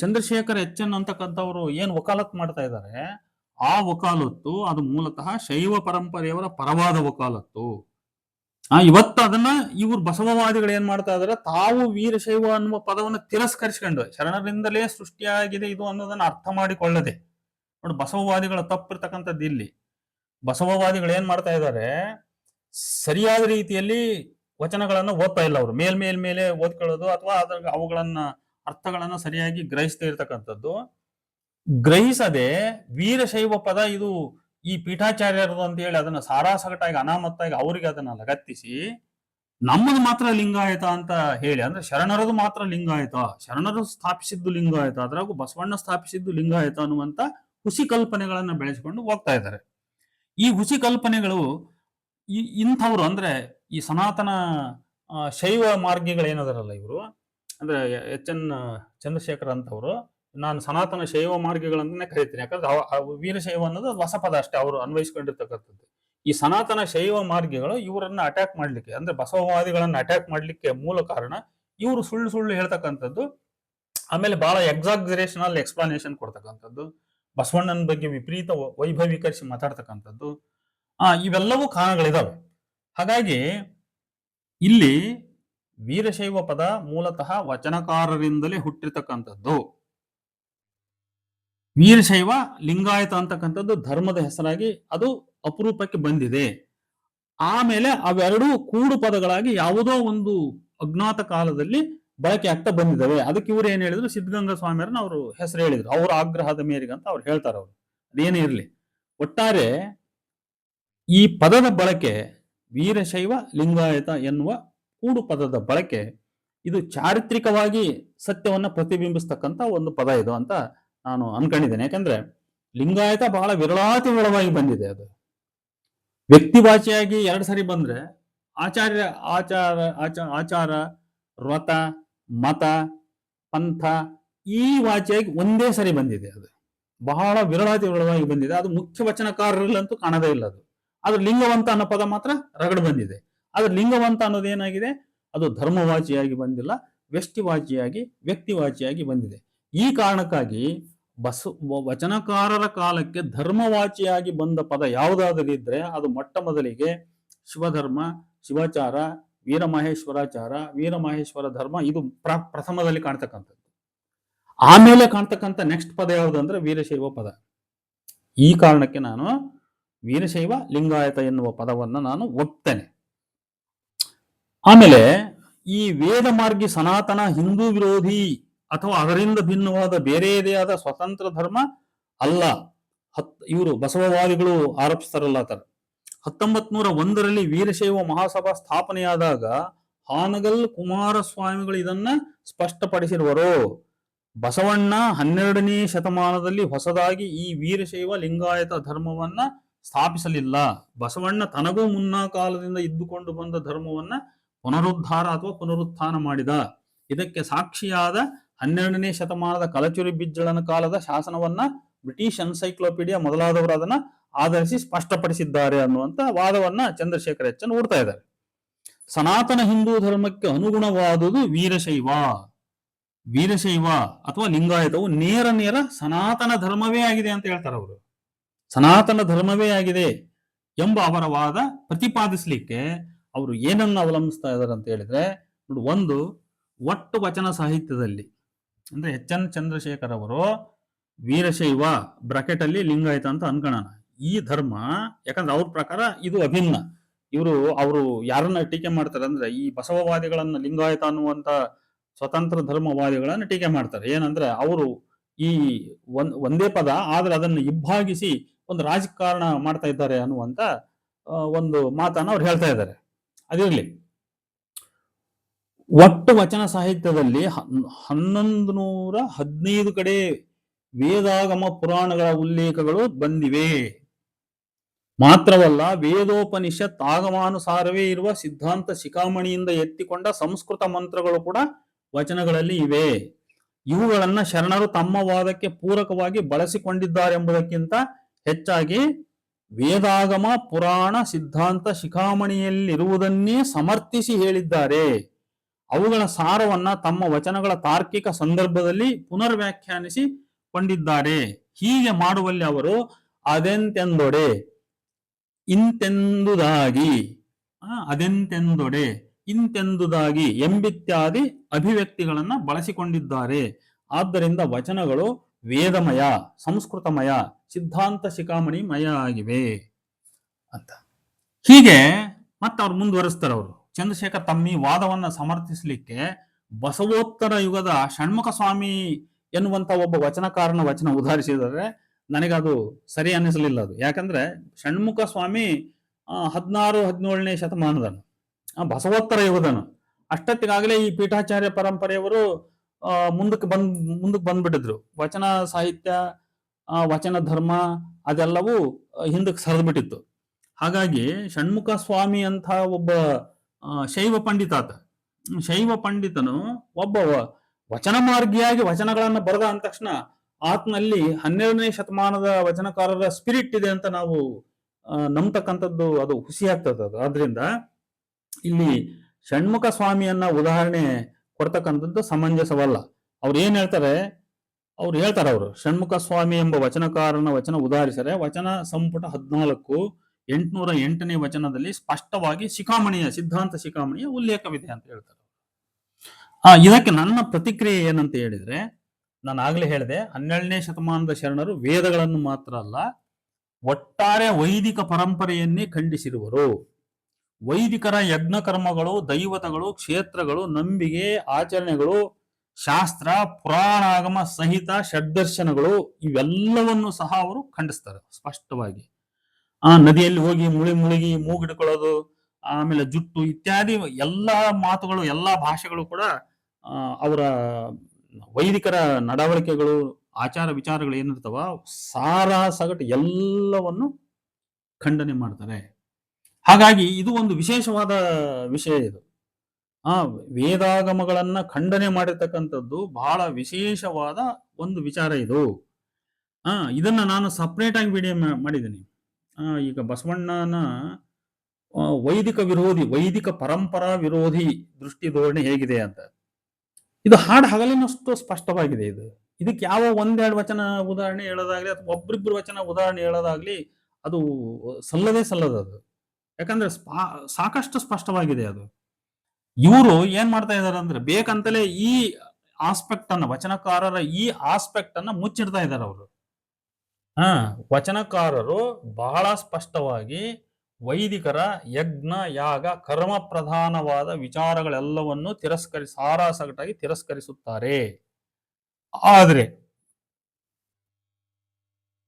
ಚಂದ್ರಶೇಖರ್ ಎಚ್ ಎನ್ ಅಂತಕ್ಕಂಥವ್ರು ಏನು ವಕಾಲತ್ ಮಾಡ್ತಾ ಇದ್ದಾರೆ ಆ ವಕಾಲತ್ತು ಅದು ಮೂಲತಃ ಶೈವ ಪರಂಪರೆಯವರ ಪರವಾದ ವಕಾಲತ್ತು. ಆ, ಇವತ್ತು ಅದನ್ನ ಇವ್ರು ಬಸವವಾದಿಗಳು ಏನ್ ಮಾಡ್ತಾ ಇದಾರೆ, ತಾವು ವೀರಶೈವ ಅನ್ನುವ ಪದವನ್ನು ತಿರಸ್ಕರಿಸ್ಕೊಂಡು, ಶರಣರಿಂದಲೇ ಸೃಷ್ಟಿಯಾಗಿದೆ ಇದು ಅನ್ನೋದನ್ನ ಅರ್ಥ ಮಾಡಿಕೊಳ್ಳದೆ. ನೋಡಿ, ಬಸವವಾದಿಗಳ ತಪ್ಪಿರ್ತಕ್ಕಂಥದ್ದು ಇಲ್ಲಿ ಬಸವವಾದಿಗಳು ಏನ್ ಮಾಡ್ತಾ ಇದ್ದಾರೆ ಸರಿಯಾದ ರೀತಿಯಲ್ಲಿ ವಚನಗಳನ್ನ ಓದ್ತಾ ಇಲ್ಲ ಅವರು. ಮೇಲ್ ಮೇಲ್, ಮೇಲೆ ಓದ್ಕೊಳ್ಳೋದು ಅಥವಾ ಅದ್ರ ಅವುಗಳನ್ನ, ಅರ್ಥಗಳನ್ನ ಸರಿಯಾಗಿ ಗ್ರಹಿಸ್ತಾ ಇರ್ತಕ್ಕಂಥದ್ದು. ಗ್ರಹಿಸದೆ ವೀರಶೈವ ಪದ ಇದು ಈ ಪೀಠಾಚಾರ್ಯರದು ಅಂತ ಹೇಳಿ ಅದನ್ನ ಸಾರಾಸಗಟಾಗಿ, ಅನಾಮತ್ತಾಗಿ ಅವರಿಗೆ ಅದನ್ನ ಲಗತ್ತಿಸಿ, ನಮ್ಮದು ಮಾತ್ರ ಲಿಂಗಾಯತ ಅಂತ ಹೇಳಿ, ಅಂದ್ರೆ ಶರಣರದು ಮಾತ್ರ ಲಿಂಗಾಯತ, ಶರಣರು ಸ್ಥಾಪಿಸಿದ್ದು ಲಿಂಗಾಯತ, ಅದ್ರಾಗೂ ಬಸವಣ್ಣ ಸ್ಥಾಪಿಸಿದ್ದು ಲಿಂಗಾಯತ ಅನ್ನುವಂತ ಹುಸಿ ಕಲ್ಪನೆಗಳನ್ನ ಬೆಳೆಸಿಕೊಂಡು ಹೋಗ್ತಾ ಇದ್ದಾರೆ. ಈ ಹುಸಿ ಕಲ್ಪನೆಗಳು ಇಂಥವ್ರು ಅಂದ್ರೆ ಈ ಸನಾತನ ಶೈವ ಮಾರ್ಗಿಗಳೇನದರಲ್ಲ ಇವರು? ಅಂದ್ರೆ ಎಚ್ ಎನ್ ಚಂದ್ರಶೇಖರ್ ಅಂತವರು, ನಾನು ಸನಾತನ ಶೈವ ಮಾರ್ಗಗಳನ್ನೇ ಕರಿತೀನಿ. ಯಾಕಂದ್ರೆ ವೀರಶೈವ ಅನ್ನೋದು ಹೊಸ ಪದ ಅಷ್ಟೇ ಅವರು ಅನ್ವಯಿಸ್ಕೊಂಡಿರ್ತಕ್ಕಂಥದ್ದು. ಈ ಸನಾತನ ಶೈವ ಮಾರ್ಗಿಗಳು ಇವರನ್ನ ಅಟ್ಯಾಕ್ ಮಾಡ್ಲಿಕ್ಕೆ, ಅಂದ್ರೆ ಬಸವವಾದಿಗಳನ್ನ ಅಟ್ಯಾಕ್ ಮಾಡ್ಲಿಕ್ಕೆ ಮೂಲ ಕಾರಣ ಇವರು ಸುಳ್ಳು ಸುಳ್ಳು ಹೇಳ್ತಕ್ಕಂಥದ್ದು, ಆಮೇಲೆ ಬಹಳ ಎಕ್ಸಾಗ್ಜರೇಷನ್ ಎಕ್ಸ್ಪ್ಲನೇಷನ್ ಕೊಡ್ತಕ್ಕಂಥದ್ದು, ಬಸವಣ್ಣನ ಬಗ್ಗೆ ವಿಪರೀತ ವೈಭವೀಕರಿಸಿ ಮಾತಾಡ್ತಕ್ಕಂಥದ್ದು, ಆ, ಇವೆಲ್ಲವೂ ಕಾರಣಗಳಿದಾವೆ. ಹಾಗಾಗಿ ಇಲ್ಲಿ ವೀರಶೈವ ಪದ ಮೂಲತಃ ವಚನಕಾರರಿಂದಲೇ ಹುಟ್ಟಿರ್ತಕ್ಕಂಥದ್ದು. ವೀರಶೈವ ಲಿಂಗಾಯತ ಅಂತಕ್ಕಂಥದ್ದು ಧರ್ಮದ ಹೆಸರಾಗಿ ಅದು ಅಪರೂಪಕ್ಕೆ ಬಂದಿದೆ. ಆಮೇಲೆ ಅವೆರಡೂ ಕೂಡು ಪದಗಳಾಗಿ ಯಾವುದೋ ಒಂದು ಅಜ್ಞಾತ ಕಾಲದಲ್ಲಿ ಬಳಕೆ ಆಗ್ತಾ ಬಂದಿದ್ದಾವೆ. ಅದಕ್ಕೆ ಇವರು ಏನ್ ಹೇಳಿದ್ರು? ಸಿದ್ಧಗಂಗಾ ಸ್ವಾಮಿಯರನ್ನ ಅವರು ಹೆಸರು ಹೇಳಿದ್ರು. ಅವರ ಆಗ್ರಹದ ಮೇರೆಗೆ ಅಂತ ಅವ್ರು ಹೇಳ್ತಾರೆ ಅವರು ಅದೇನೇ ಇರಲಿ. ಒಟ್ಟಾರೆ ಈ ಪದದ ಬಳಕೆ ವೀರಶೈವ ಲಿಂಗಾಯತ ಎನ್ನುವ ಕೂಡು ಪದದ ಬಳಕೆ ಇದು ಚಾರಿತ್ರಿಕವಾಗಿ ಸತ್ಯವನ್ನ ಪ್ರತಿಬಿಂಬಿಸ್ತಕ್ಕಂಥ ಒಂದು ಪದ ಇದು ಅಂತ ನಾನು ಅನ್ಕೊಂಡಿದ್ದೇನೆ. ಯಾಕಂದ್ರೆ ಲಿಂಗಾಯತ ಬಹಳ ವಿರಳಾತಿ ವಿರಳವಾಗಿ ಬಂದಿದೆ ಅದು. ವ್ಯಕ್ತಿವಾಚಿಯಾಗಿ ಎರಡು ಸರಿ ಬಂದ್ರೆ ಆಚಾರ್ಯ, ಆಚಾರ, ಆಚ, ಆಚಾರ, ವ್ರತ, ಮತ, ಪಂಥ ಈ ವಾಚಿಯಾಗಿ ಒಂದೇ ಸರಿ ಬಂದಿದೆ ಅದು. ಬಹಳ ವಿರಳಾತಿ ವಿರಳವಾಗಿ ಬಂದಿದೆ. ಅದು ಮುಖ್ಯ ವಚನಕಾರರಲ್ಲಂತೂ ಕಾಣದೇ ಇಲ್ಲ ಅದು. ಆದ್ರೆ ಲಿಂಗವಂತ ಅನ್ನೋ ಪದ ಮಾತ್ರ ರಗಡ ಬಂದಿದೆ. ಆದ್ರೆ ಲಿಂಗವಂತ ಅನ್ನೋದು ಏನಾಗಿದೆ? ಅದು ಧರ್ಮವಾಚಿಯಾಗಿ ಬಂದಿಲ್ಲ ವ್ಯಷ್ಟಿವಾಚಿಯಾಗಿ ವ್ಯಕ್ತಿವಾಚಿಯಾಗಿ ಬಂದಿದೆ. ಈ ಕಾರಣಕ್ಕಾಗಿ ಬಸ ವಚನಕಾರರ ಕಾಲಕ್ಕೆ ಧರ್ಮವಾಚಿಯಾಗಿ ಬಂದ ಪದ ಯಾವುದಾದರೂ ಇದ್ರೆ ಅದು ಮೊಟ್ಟ ಮೊದಲಿಗೆ ಶಿವಧರ್ಮ, ಶಿವಾಚಾರ, ವೀರಮಹೇಶ್ವರಾಚಾರ, ವೀರಮಹೇಶ್ವರ ಧರ್ಮ ಇದು ಪ್ರ, ಪ್ರಥಮದಲ್ಲಿ ಕಾಣ್ತಕ್ಕಂಥದ್ದು. ಆಮೇಲೆ ಕಾಣ್ತಕ್ಕಂಥ ನೆಕ್ಸ್ಟ್ ಪದ ಯಾವುದು ಅಂದ್ರೆ ವೀರಶೈವ ಪದ. ಈ ಕಾರಣಕ್ಕೆ ನಾನು ವೀರಶೈವ ಲಿಂಗಾಯತ ಎನ್ನುವ ಪದವನ್ನ ನಾನು ಒಪ್ತೇನೆ. ಆಮೇಲೆ ಈ ವೇದ ಮಾರ್ಗಿ ಸನಾತನ ಹಿಂದೂ ವಿರೋಧಿ ಅಥವಾ ಅದರಿಂದ ಭಿನ್ನವಾದ ಬೇರೆಯದೇ ಆದ ಸ್ವತಂತ್ರ ಧರ್ಮ ಅಲ್ಲ. ಹತ್, ಇವರು ಬಸವವಾದಿಗಳು ಆರೋಪಿಸ್ತಾರಲ್ಲ ತರ ಹತ್ತೊಂಬತ್ ನೂರ ಒಂದರಲ್ಲಿ ವೀರಶೈವ ಮಹಾಸಭಾ ಸ್ಥಾಪನೆಯಾದಾಗ ಹಾನಗಲ್ ಕುಮಾರಸ್ವಾಮಿಗಳು ಇದನ್ನ ಸ್ಪಷ್ಟಪಡಿಸಿರುವರು. ಬಸವಣ್ಣ ಹನ್ನೆರಡನೇ ಶತಮಾನದಲ್ಲಿ ಹೊಸದಾಗಿ ಈ ವೀರಶೈವ ಲಿಂಗಾಯತ ಧರ್ಮವನ್ನ ಸ್ಥಾಪಿಸಲಿಲ್ಲ. ಬಸವಣ್ಣ ತನಗೂ ಮುನ್ನ ಕಾಲದಿಂದ ಇದ್ದುಕೊಂಡು ಬಂದ ಧರ್ಮವನ್ನ ಪುನರುದ್ಧಾರ ಅಥವಾ ಪುನರುತ್ಥಾನ ಮಾಡಿದ. ಇದಕ್ಕೆ ಸಾಕ್ಷಿಯಾದ ಹನ್ನೆರಡನೇ ಶತಮಾನದ ಕಲಚುರಿ ಬಿಜ್ಜಳನ ಕಾಲದ ಶಾಸನವನ್ನ ಬ್ರಿಟಿಷ್ ಎನ್ಸೈಕ್ಲೋಪೀಡಿಯಾ ಮೊದಲಾದವರು ಅದನ್ನ ಆಧರಿಸಿ ಸ್ಪಷ್ಟಪಡಿಸಿದ್ದಾರೆ ಅನ್ನುವಂತ ವಾದವನ್ನ ಚಂದ್ರಶೇಖರ್ ಎಚ್ಚನ್ ಹೂಡ್ತಾ ಇದ್ದಾರೆ. ಸನಾತನ ಹಿಂದೂ ಧರ್ಮಕ್ಕೆ ಅನುಗುಣವಾದುದು ವೀರಶೈವ. ವೀರಶೈವ ಅಥವಾ ಲಿಂಗಾಯತವು ನೇರ ನೇರ ಸನಾತನ ಧರ್ಮವೇ ಆಗಿದೆ ಅಂತ ಹೇಳ್ತಾರೆ ಅವರು ಸನಾತನ ಧರ್ಮವೇ ಆಗಿದೆ ಎಂಬ ಅವರ ವಾದ ಪ್ರತಿಪಾದಿಸಲಿಕ್ಕೆ ಅವರು ಏನನ್ನು ಅವಲಂಬಿಸ್ತಾ ಇದ್ದಾರೆ ಅಂತ ಹೇಳಿದ್ರೆ, ನೋಡಿ, ಒಂದು, ಒಟ್ಟು ವಚನ ಸಾಹಿತ್ಯದಲ್ಲಿ, ಅಂದ್ರೆ ಎಚ್ ಎನ್ ಚಂದ್ರಶೇಖರ್ ಅವರು ವೀರಶೈವ ಬ್ರಾಕೆಟ್ ಅಲ್ಲಿ ಲಿಂಗಾಯತ ಅಂತ ಅನ್ಕೋಣ ಈ ಧರ್ಮ, ಯಾಕಂದ್ರೆ ಅವ್ರ ಪ್ರಕಾರ ಇದು ಅಭಿನ್ನ. ಇವರು, ಅವರು ಯಾರನ್ನ ಟೀಕೆ ಮಾಡ್ತಾರೆ ಅಂದ್ರೆ ಈ ಬಸವವಾದಿಗಳನ್ನ ಲಿಂಗಾಯತ ಅನ್ನುವಂತ ಸ್ವತಂತ್ರ ಧರ್ಮವಾದಿಗಳನ್ನ ಟೀಕೆ ಮಾಡ್ತಾರೆ. ಏನಂದ್ರೆ ಅವರು ಈ ಒಂದ್, ಒಂದೇ ಪದ, ಆದ್ರೆ ಅದನ್ನು ಇಬ್ಬಾಗಿಸಿ ಒಂದು ರಾಜಕಾರಣ ಮಾಡ್ತಾ ಇದ್ದಾರೆ ಅನ್ನುವಂತ ಒಂದು ಮಾತನ್ನ ಅವ್ರು ಹೇಳ್ತಾ ಇದ್ದಾರೆ. ಅದಿರಲಿ. ಒಟ್ಟು ವಚನ ಸಾಹಿತ್ಯದಲ್ಲಿ ಹನ್- ಹನ್ನೊಂದು ನೂರ ಹದಿನೈದು ಕಡೆ ವೇದಾಗಮ ಪುರಾಣಗಳ ಉಲ್ಲೇಖಗಳು ಬಂದಿವೆ. ಮಾತ್ರವಲ್ಲ, ವೇದೋಪನಿಷತ್ ಆಗಮಾನುಸಾರವೇ ಇರುವ ಸಿದ್ಧಾಂತ ಶಿಖಾಮಣಿಯಿಂದ ಎತ್ತಿಕೊಂಡ ಸಂಸ್ಕೃತ ಮಂತ್ರಗಳು ಕೂಡ ವಚನಗಳಲ್ಲಿ ಇವೆ. ಇವುಗಳನ್ನ ಶರಣರು ತಮ್ಮ ವಾದಕ್ಕೆ ಪೂರಕವಾಗಿ ಬಳಸಿಕೊಂಡಿದ್ದಾರೆಂಬುದಕ್ಕಿಂತ ಹೆಚ್ಚಾಗಿ ವೇದಾಗಮ, ಪುರಾಣ, ಸಿದ್ಧಾಂತ, ಶಿಖಾಮಣಿಯಲ್ಲಿರುವುದನ್ನೇ ಸಮರ್ಥಿಸಿ ಹೇಳಿದ್ದಾರೆ. ಅವುಗಳ ಸಾರವನ್ನ ತಮ್ಮ ವಚನಗಳ ತಾರ್ಕಿಕ ಸಂದರ್ಭದಲ್ಲಿ ಪುನರ್ ವ್ಯಾಖ್ಯಾನಿಸಿ ಕೊಂಡಿದ್ದಾರೆ. ಹೀಗೆ ಮಾಡುವಲ್ಲಿ ಅವರು ಅದೆಂತೆಂದೊಡೆ? ಇಂತೆಂದುದಾಗಿ. ಅದೆಂತೆಂದೊಡೆ? ಇಂತೆಂದುದಾಗಿ ಎಂಬಿತ್ಯಾದಿ ಅಭಿವ್ಯಕ್ತಿಗಳನ್ನ ಬಳಸಿಕೊಂಡಿದ್ದಾರೆ. ಆದ್ದರಿಂದ ವಚನಗಳು ವೇದಮಯ, ಸಂಸ್ಕೃತಮಯ, ಸಿದ್ಧಾಂತ ಶಿಖಾಮಣಿಮಯ ಆಗಿವೆ ಅಂತ. ಹೀಗೆ ಮತ್ತೆ ಅವ್ರು ಮುಂದುವರೆಸ್ತಾರೆ ಅವರು. ಚಂದ್ರಶೇಖರ್ ತಮ್ಮ ವಾದವನ್ನ ಸಮರ್ಥಿಸಲಿಕ್ಕೆ ಬಸವೋತ್ತರ ಯುಗದ ಷಣ್ಮುಖ ಸ್ವಾಮಿ ಎನ್ನುವಂತ ಒಬ್ಬ ವಚನಕಾರನ ವಚನ ಉದಾಹರಿಸಿದರೆ ನನಗದು ಸರಿ ಅನ್ನಿಸಲಿಲ್ಲ ಅದು. ಯಾಕಂದ್ರೆ ಷಣ್ಮುಖ ಸ್ವಾಮಿ ಹದಿನಾರು, ಹದಿನೇಳನೇ ಶತಮಾನದನು. ಬಸವೋತ್ತರ ಯುಗದನು. ಅಷ್ಟೊತ್ತಿಗಾಗಲೇ ಈ ಪೀಠಾಚಾರ್ಯ ಪರಂಪರೆಯವರು ಮುಂದಕ್ಕೆ ಬಂದ್ ಮುಂದಕ್ಕೆ ಬಂದ್ಬಿಟ್ಟಿದ್ರು. ವಚನ ಸಾಹಿತ್ಯ ವಚನ ಧರ್ಮ, ಅದೆಲ್ಲವೂ ಹಿಂದಕ್ಕೆ ಸರಿದ್ಬಿಟ್ಟಿತ್ತು. ಹಾಗಾಗಿ ಷಣ್ಮುಖ ಸ್ವಾಮಿ ಅಂತ ಒಬ್ಬ ಶೈವ ಪಂಡಿತ ಆತ ಶೈವ ಪಂಡಿತನು ಒಬ್ಬ ವಚನ ಮಾರ್ಗಿಯಾಗಿ ವಚನಗಳನ್ನ ಬರೆದ ಅಂದ ತಕ್ಷಣ ಆತ್ನಲ್ಲಿ ಹನ್ನೆರಡನೇ ಶತಮಾನದ ವಚನಕಾರರ ಸ್ಪಿರಿಟ್ ಇದೆ ಅಂತ ನಾವು ನಂಬ್ತಕ್ಕಂಥದ್ದು ಅದು ಖುಷಿ ಆಗ್ತದ ಅದು. ಆದ್ರಿಂದ ಇಲ್ಲಿ ಷಣ್ಮುಖ ಸ್ವಾಮಿಯನ್ನ ಉದಾಹರಣೆ ಕೊಡ್ತಕ್ಕಂಥದ್ದು ಸಮಂಜಸವಲ್ಲ. ಅವ್ರು ಏನ್ ಹೇಳ್ತಾರೆ? ಅವ್ರು ಹೇಳ್ತಾರೆ ಅವರು, ಷಣ್ಮುಖ ಸ್ವಾಮಿ ಎಂಬ ವಚನಕಾರನ ವಚನ ಉದಾಹರಿಸರೆ ವಚನ ಸಂಪುಟ ಹದಿನಾಲ್ಕು, ಎಂಟುನೂರ ಎಂಟನೇ ವಚನದಲ್ಲಿ ಸ್ಪಷ್ಟವಾಗಿ ಶಿಖಾಮಣಿಯ, ಸಿದ್ಧಾಂತ ಶಿಖಾಮಣಿಯ ಉಲ್ಲೇಖವಿದೆ ಅಂತ ಹೇಳ್ತಾರೆ ಆ, ಇದಕ್ಕೆ ನನ್ನ ಪ್ರತಿಕ್ರಿಯೆ ಏನಂತ ಹೇಳಿದ್ರೆ, ನಾನು ಆಗ್ಲೇ ಹೇಳಿದೆ, ಹನ್ನೆರಡನೇ ಶತಮಾನದ ಶರಣರು ವೇದಗಳನ್ನು ಮಾತ್ರ ಅಲ್ಲ, ಒಟ್ಟಾರೆ ವೈದಿಕ ಪರಂಪರೆಯನ್ನೇ ಖಂಡಿಸಿರುವರು. ವೈದಿಕರ ಯಜ್ಞ ಕರ್ಮಗಳು, ದೈವತಗಳು, ಕ್ಷೇತ್ರಗಳು, ನಂಬಿಕೆ, ಆಚರಣೆಗಳು, ಶಾಸ್ತ್ರ, ಪುರಾಣಾಗಮ ಸಹಿತ ಷಡ್ದರ್ಶನಗಳು ಇವೆಲ್ಲವನ್ನು ಸಹ ಅವರು ಖಂಡಿಸ್ತಾರೆ ಸ್ಪಷ್ಟವಾಗಿ. ಆ ನದಿಯಲ್ಲಿ ಹೋಗಿ ಮುಳಿ ಮುಳುಗಿ ಮೂಗಿಡ್ಕೊಳ್ಳೋದು, ಆಮೇಲೆ ಜುಟ್ಟು ಇತ್ಯಾದಿ ಎಲ್ಲ ಮಾತುಗಳು, ಎಲ್ಲ ಭಾಷೆಗಳು ಕೂಡ ಅವರ ವೈದಿಕರ ನಡವಳಿಕೆಗಳು, ಆಚಾರ ವಿಚಾರಗಳು ಏನಿರ್ತಾವ ಸಾರ ಸಗಟು ಎಲ್ಲವನ್ನು ಖಂಡನೆ ಮಾಡ್ತಾರೆ. ಹಾಗಾಗಿ ಇದು ಒಂದು ವಿಶೇಷವಾದ ವಿಷಯ ಇದು. ಆ ವೇದಾಗಮಗಳನ್ನ ಖಂಡನೆ ಮಾಡಿರ್ತಕ್ಕಂಥದ್ದು ಬಹಳ ವಿಶೇಷವಾದ ಒಂದು ವಿಚಾರ ಇದು. ಆ ಇದನ್ನ ನಾನು ಸಪ್ರೇಟ್ ಆಗಿ ವಿಡಿಯೋ ಮಾಡಿದ್ದೀನಿ. ಆ, ಈಗ ಬಸವಣ್ಣನ ವೈದಿಕ ವಿರೋಧಿ ವೈದಿಕ ಪರಂಪರಾ ವಿರೋಧಿ ದೃಷ್ಟಿ ಧೋರಣೆ ಹೇಗಿದೆ ಅಂತ. ಇದು ಹಾಡು ಹಗಲಿನಷ್ಟು ಸ್ಪಷ್ಟವಾಗಿದೆ ಇದು. ಇದಕ್ಕೆ ಯಾವ ಒಂದೆರಡು ವಚನ ಉದಾಹರಣೆ ಹೇಳೋದಾಗ್ಲಿ ಅಥವಾ ಒಬ್ರಿಬ್ರು ವಚನ ಉದಾಹರಣೆ ಹೇಳೋದಾಗ್ಲಿ ಅದು ಸಲ್ಲದೇ ಸಲ್ಲದ ಅದು ಯಾಕಂದ್ರೆ ಸಾಕಷ್ಟು ಸ್ಪಷ್ಟವಾಗಿದೆ ಅದು. ಇವರು ಏನ್ ಮಾಡ್ತಾ ಇದಾರೆ ಅಂದ್ರೆ ಬೇಕಂತಲೇ ಈ ಆಸ್ಪೆಕ್ಟ್ ಅನ್ನ, ವಚನಕಾರರ ಈ ಆಸ್ಪೆಕ್ಟ್ ಅನ್ನ ಮುಚ್ಚಿಡ್ತಾ ಇದ್ದಾರೆ ಅವರು. ಹ, ವಚನಕಾರರು ಬಹಳ ಸ್ಪಷ್ಟವಾಗಿ ವೈದಿಕರ ಯಜ್ಞ, ಯಾಗ, ಕರ್ಮ ಪ್ರಧಾನವಾದ ವಿಚಾರಗಳೆಲ್ಲವನ್ನು ತಿರಸ್ಕರಿ, ಸಾರಾಸಗಟಾಗಿ ತಿರಸ್ಕರಿಸುತ್ತಾರೆ. ಆದ್ರೆ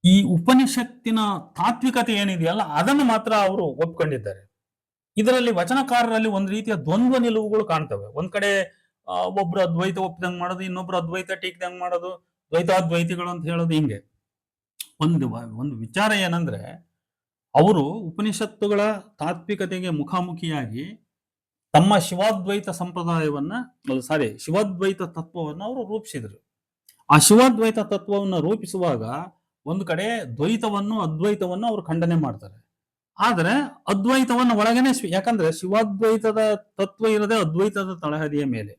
ಈ ಉಪನಿಷತ್ತಿನ ತಾತ್ವಿಕತೆ ಏನಿದೆಯಲ್ಲ, ಅದನ್ನು ಮಾತ್ರ ಅವರು ಒಪ್ಕೊಂಡಿದ್ದಾರೆ. ಇದರಲ್ಲಿ ವಚನಕಾರರಲ್ಲಿ ಒಂದು ರೀತಿಯ ದ್ವಂದ್ವ ನಿಲುವುಗಳು ಕಾಣ್ತವೆ. ಒಂದ್ ಕಡೆ ಒಬ್ರು ಅದ್ವೈತ ಒಪ್ಪಿದಂಗ್ ಮಾಡೋದು, ಇನ್ನೊಬ್ರು ಅದ್ವೈತ ಟೀಕ್ದಂಗ್ ಮಾಡೋದು, ದ್ವೈತಾದ್ವೈತಿಗಳು ಅಂತ ಹೇಳೋದು ಹಿಂಗೆ. ಒಂದು ಒಂದು ವಿಚಾರ ಏನಂದ್ರೆ, ಅವರು ಉಪನಿಷತ್ತುಗಳ ತಾತ್ವಿಕತೆಗೆ ಮುಖಾಮುಖಿಯಾಗಿ ತಮ್ಮ ಶಿವಾದ್ವೈತ ಸಂಪ್ರದಾಯವನ್ನ ಸಾರಿ, ಶಿವಾದ್ವೈತ ತತ್ವವನ್ನ ಅವರು ರೂಪಿಸಿದರು. ಆ ಶಿವಾದ್ವೈತ ತತ್ವವನ್ನು ರೂಪಿಸುವಾಗ ಒಂದು ಕಡೆ ದ್ವೈತವನ್ನು, ಅದ್ವೈತವನ್ನು ಅವರು ಖಂಡನೆ ಮಾಡ್ತಾರೆ. ಆದರೆ ಅದ್ವೈತವನ್ನು ಒಳಗೇನೆ ಯಾಕಂದ್ರೆ ಶಿವಾದ್ವೈತದ ತತ್ವ ಇರದೆ ಅದ್ವೈತದ ತಳಹದಿಯ ಮೇಲೆ.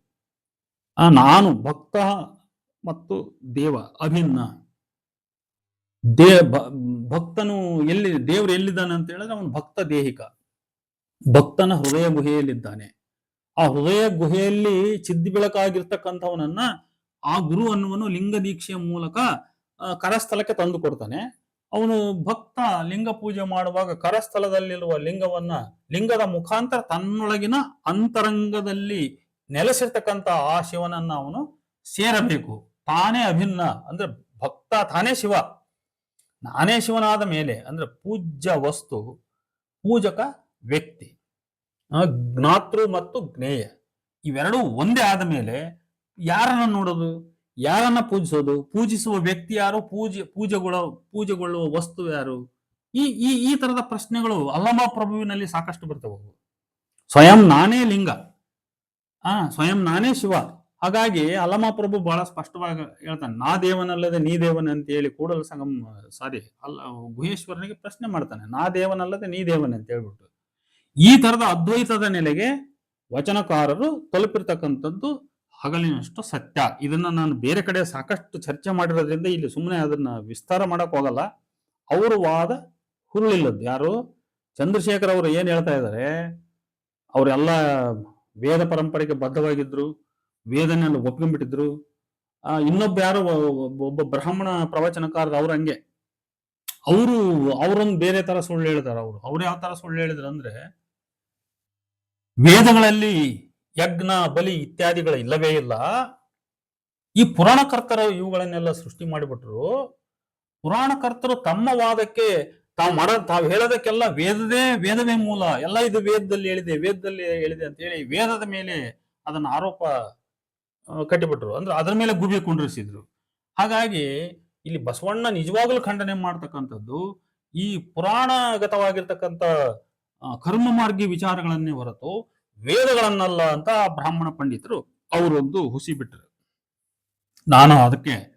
ಆ ನಾನು, ಭಕ್ತ ಮತ್ತು ದೇವ, ಅಭಿನ್ನ. ದೇ ಭಕ್ತನು ಎಲ್ಲಿ, ದೇವರು ಎಲ್ಲಿದ್ದಾನೆ ಅಂತ ಹೇಳಿದ್ರೆ ಅವನು ಭಕ್ತ ದೇಹಿಕ. ಭಕ್ತನ ಹೃದಯ ಗುಹೆಯಲ್ಲಿದ್ದಾನೆ. ಆ ಹೃದಯ ಗುಹೆಯಲ್ಲಿ ಚಿದ್ದಿ ಬೆಳಕಾಗಿರ್ತಕ್ಕಂಥವನನ್ನ ಆ ಗುರು ಅನ್ನುವನು ಲಿಂಗ ದೀಕ್ಷೆಯ ಮೂಲಕ ಕರಸ್ಥಲಕ್ಕೆ ತಂದು ಕೊಡ್ತಾನೆ. ಅವನು ಭಕ್ತ ಲಿಂಗ ಪೂಜೆ ಮಾಡುವಾಗ ಕರಸ್ಥಲದಲ್ಲಿರುವ ಲಿಂಗವನ್ನ, ಲಿಂಗದ ಮುಖಾಂತರ ತನ್ನೊಳಗಿನ ಅಂತರಂಗದಲ್ಲಿ ನೆಲೆಸಿರ್ತಕ್ಕಂಥ ಆ ಶಿವನನ್ನ ಅವನು ಸೇರಬೇಕು. ತಾನೇ ಅಭಿನ್ನ, ಅಂದ್ರೆ ಭಕ್ತ ತಾನೇ ಶಿವ. ನಾನೇ ಶಿವನಾದ ಮೇಲೆ, ಅಂದ್ರೆ ಪೂಜ್ಯ ವಸ್ತು, ಪೂಜಕ ವ್ಯಕ್ತಿ ಜ್ಞಾತೃ ಮತ್ತು ಜ್ಞೇಯ, ಇವೆರಡೂ ಒಂದೇ ಆದ ಮೇಲೆ ಯಾರನ್ನ ನೋಡೋದು? ಯಾರನ್ನ ಪೂಜಿಸೋದು? ಪೂಜಿಸುವ ವ್ಯಕ್ತಿ ಯಾರು? ಪೂಜೆ, ಪೂಜೆಗೊಳ, ಪೂಜೆಗೊಳ್ಳುವ ವಸ್ತು ಯಾರು? ಈ ಈ ಈ ತರದ ಪ್ರಶ್ನೆಗಳು ಅಲ್ಲಮ ಪ್ರಭುವಿನಲ್ಲಿ ಸಾಕಷ್ಟು ಬರ್ತವೆ. ಸ್ವಯಂ ನಾನೇ ಲಿಂಗ. ಆ, ಸ್ವಯಂ ನಾನೇ ಶಿವ. ಹಾಗಾಗಿ ಅಲ್ಲಮ ಪ್ರಭು ಬಹಳ ಸ್ಪಷ್ಟವಾಗಿ ಹೇಳ್ತಾನೆ, ನಾ ದೇವನಲ್ಲದೆ ನೀ ದೇವನ ಅಂತ ಹೇಳಿ ಕೂಡಲ ಸಂಗಮ್, ಸಾರಿ, ಅಲ್ಲ, ಗುಹೇಶ್ವರನಿಗೆ ಪ್ರಶ್ನೆ ಮಾಡ್ತಾನೆ, ನಾ ದೇವನಲ್ಲದೆ ನೀ ದೇವನ ಅಂತ ಹೇಳ್ಬಿಟ್ಟು. ಈ ತರದ ಅದ್ವೈತದ ನೆಲೆಗೆ ವಚನಕಾರರು ತಲುಪಿರ್ತಕ್ಕಂಥದ್ದು ಹಗಲಿನಷ್ಟು ಸತ್ಯ. ಇದನ್ನ ನಾನು ಬೇರೆ ಕಡೆ ಸಾಕಷ್ಟು ಚರ್ಚೆ ಮಾಡಿರೋದ್ರಿಂದ ಇಲ್ಲಿ ಸುಮ್ಮನೆ ಅದನ್ನ ವಿಸ್ತಾರ ಮಾಡಕ್ ಹೋಗಲ್ಲ. ಅವ್ರ ವಾದ ಹುರುಳಿಲ್ಲದ್ದು. ಯಾರು? ಚಂದ್ರಶೇಖರ್ ಅವರು ಏನ್ ಹೇಳ್ತಾ ಇದ್ದಾರೆ? ಅವರೆಲ್ಲ ವೇದ ಪರಂಪರೆಗೆ ಬದ್ಧವಾಗಿದ್ರು ವೇದನೆಲ್ಲ ಒಪ್ಕೊಂಡ್ಬಿಟ್ಟಿದ್ರು. ಇನ್ನೊಬ್ಬ ಯಾರು? ಒಬ್ಬ ಒಬ್ಬ ಬ್ರಾಹ್ಮಣ ಪ್ರವಚನಕಾರರು ಅವ್ರ ಹಂಗೆ. ಅವರು, ಅವರೊಂದು ಬೇರೆ ತರ ಸುಳ್ಳು ಹೇಳ್ತಾರೆ ಅವರು. ಅವ್ರು ಯಾವ ತರ ಸುಳ್ಳು ಹೇಳಿದ್ರು ಅಂದ್ರೆ, ವೇದಗಳಲ್ಲಿ ಯಜ್ಞ, ಬಲಿ ಇತ್ಯಾದಿಗಳು ಇಲ್ಲವೇ ಇಲ್ಲ. ಈ ಪುರಾಣಕರ್ತರು ಇವುಗಳನ್ನೆಲ್ಲ ಸೃಷ್ಟಿ ಮಾಡಿಬಿಟ್ರು. ಪುರಾಣಕರ್ತರು ತಮ್ಮ ವಾದಕ್ಕೆ ತಾವು ಮಾಡ, ತಾವು ಹೇಳೋದಕ್ಕೆಲ್ಲ ವೇದದೇ, ವೇದವೇ ಮೂಲ. ಎಲ್ಲ ಇದು ವೇದದಲ್ಲಿ ಹೇಳಿದೆ ವೇದದಲ್ಲಿ ಹೇಳಿದೆ ಅಂತ ಹೇಳಿ ವೇದದ ಮೇಲೆ ಅದನ್ನ ಆರೋಪ ಕಟ್ಟಿಬಿಟ್ರು. ಅಂದ್ರೆ ಅದರ ಮೇಲೆ ಗುಬಿ ಕುಂಡ್ರಿಸಿದ್ರು. ಹಾಗಾಗಿ ಇಲ್ಲಿ ಬಸವಣ್ಣ ನಿಜವಾಗ್ಲೂ ಖಂಡನೆ ಮಾಡ್ತಕ್ಕಂಥದ್ದು ಈ ಪುರಾಣಗತವಾಗಿರ್ತಕ್ಕಂಥ ಕರ್ಮ ಮಾರ್ಗಿ ವಿಚಾರಗಳನ್ನೇ ಹೊರತು ವೇದಗಳನ್ನಲ್ಲ ಅಂತ ಬ್ರಾಹ್ಮಣ ಪಂಡಿತರು ಅವರೊಂದು ಹುಸಿ ಬಿಟ್ಟರು. ನಾನು ಅದಕ್ಕೆ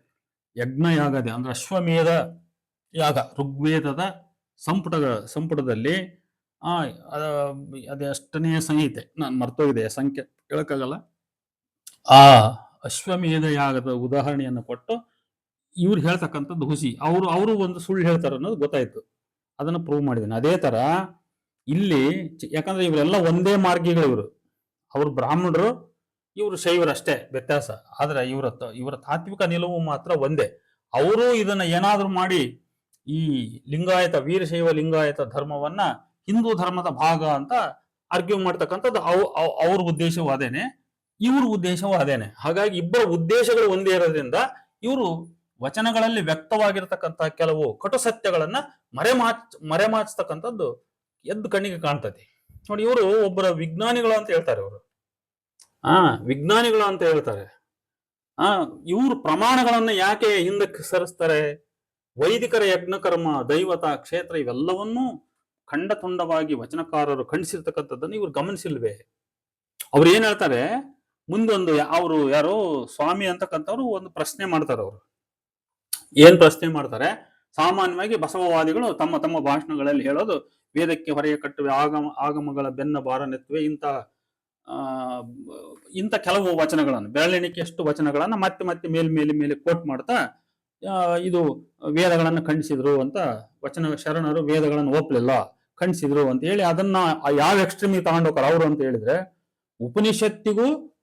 ಯಜ್ಞ ಯಾಗದೆ ಅಂದ್ರೆ ಅಶ್ವಮೇಧ ಯಾಗ, ಋಗ್ವೇದದ ಸಂಪುಟ ಸಂಪುಟದಲ್ಲಿ, ಆ, ಅದೇ ಅಷ್ಟನೆಯ ಸಂಹಿತೆ, ನಾನು ಮರ್ತೋಗಿದೆ, ಸಂಖ್ಯೆ ಹೇಳಕ್ಕಾಗಲ್ಲ ಆ ಅಶ್ವಮೇಧ ಯಾಗದ ಉದಾಹರಣೆಯನ್ನು ಕೊಟ್ಟು ಇವ್ರು ಹೇಳ್ತಕ್ಕಂಥದ್ದು ಹುಸಿ. ಅವರು ಅವರು ಒಂದು ಸುಳ್ಳು ಹೇಳ್ತಾರೆ ಅನ್ನೋದು ಗೊತ್ತಾಯ್ತು. ಅದನ್ನು ಪ್ರೂವ್ ಮಾಡಿದ್ದೀನಿ ಅದೇ ತರ ಇಲ್ಲಿ ಯಾಕಂದ್ರೆ ಇವರೆಲ್ಲ ಒಂದೇ ಮಾರ್ಗಿಗಳು ಇವರು. ಅವರು ಬ್ರಾಹ್ಮಣರು, ಇವರು ಶೈವರಷ್ಟೇ ವ್ಯತ್ಯಾಸ. ಆದ್ರೆ ಇವರ ಇವರ ತಾತ್ವಿಕ ನಿಲುವು ಮಾತ್ರ ಒಂದೇ. ಅವರು ಇದನ್ನ ಏನಾದರೂ ಮಾಡಿ ಈ ಲಿಂಗಾಯತ, ವೀರಶೈವ ಲಿಂಗಾಯತ ಧರ್ಮವನ್ನ ಹಿಂದೂ ಧರ್ಮದ ಭಾಗ ಅಂತ ಆರ್ಗ್ಯೂ ಮಾಡ್ತಕ್ಕಂಥದ್ದು ಅವ್, ಅವ್- ಅವ್ರ ಉದ್ದೇಶವೂ ಅದೇನೆ, ಇವ್ರ ಉದ್ದೇಶವೂ ಅದೇನೆ. ಹಾಗಾಗಿ ಇಬ್ಬರ ಉದ್ದೇಶಗಳು ಒಂದೇ ಇರೋದ್ರಿಂದ ಇವರು ವಚನಗಳಲ್ಲಿ ವ್ಯಕ್ತವಾಗಿರ್ತಕ್ಕಂಥ ಕೆಲವು ಕಟು ಸತ್ಯಗಳನ್ನ ಮರೆಮಾಚ್, ಮರೆಮಾಚ್ತಕ್ಕಂಥದ್ದು ಎದ್ದು ಕಣ್ಣಿಗೆ ಕಾಣ್ತದೆ. ನೋಡಿ, ಇವರು ಒಬ್ಬರ ವಿಜ್ಞಾನಿಗಳು ಅಂತ ಹೇಳ್ತಾರೆ ಇವರು. ಆ ವಿಜ್ಞಾನಿಗಳು ಅಂತ ಹೇಳ್ತಾರೆ. ಆ ಇವರು ಪ್ರಮಾಣಗಳನ್ನ ಯಾಕೆ ಹಿಂದಕ್ಕೆ ಸರಿಸ್ತಾರೆ? ವೈದಿಕರ ಯಜ್ಞಕರ್ಮ, ದೈವತ, ಕ್ಷೇತ್ರ ಇವೆಲ್ಲವನ್ನೂ ಖಂಡತುಂಡವಾಗಿ ವಚನಕಾರರು ಖಂಡಿಸಿರ್ತಕ್ಕಂಥದ್ದನ್ನು ಇವ್ರು ಗಮನಿಸಿಲ್ವೇ? ಅವ್ರು ಏನ್ ಹೇಳ್ತಾರೆ? ಮುಂದೊಂದು ಅವರು ಯಾರೋ ಸ್ವಾಮಿ ಅಂತಕ್ಕಂಥವ್ರು ಒಂದು ಪ್ರಶ್ನೆ ಮಾಡ್ತಾರೆ ಅವರು. ಏನ್ ಪ್ರಶ್ನೆ ಮಾಡ್ತಾರೆ? ಸಾಮಾನ್ಯವಾಗಿ ಬಸವವಾದಿಗಳು ತಮ್ಮ ತಮ್ಮ ಭಾಷಣಗಳಲ್ಲಿ ಹೇಳೋದು ವೇದಕ್ಕೆ ಹೊರೆಯ ಕಟ್ಟುವೆ, ಆಗಮ, ಆಗಮಗಳ ಬೆನ್ನ ಬಾರನೆತ್ತುವೆ ಇಂಥ, ಆ, ಇಂಥ ಕೆಲವು ವಚನಗಳನ್ನು ಬೆರಳೆಣಿಕೆಯಷ್ಟು ವಚನಗಳನ್ನು ಮತ್ತೆ ಮತ್ತೆ ಮೇಲೆ ಮೇಲೆ ಮೇಲೆ ಕೋಟ್ ಮಾಡ್ತಾ ಇದು ವೇದಗಳನ್ನು ಖಂಡಿಸಿದ್ರು ಅಂತ ವಚನ ಶರಣರು ವೇದಗಳನ್ನು ಒಪ್ಪಲಿಲ್ಲ ಖಂಡಿಸಿದ್ರು ಅಂತ ಹೇಳಿ ಅದನ್ನ ಯಾವ ಎಕ್ಸ್ಟ್ರೀಮಿಗೆ ತಗೊಂಡೋಗ್ತಾರೆ ಅವರು ಅಂತ ಹೇಳಿದ್ರೆ ಉಪನಿಷತ್ತಿಗೂ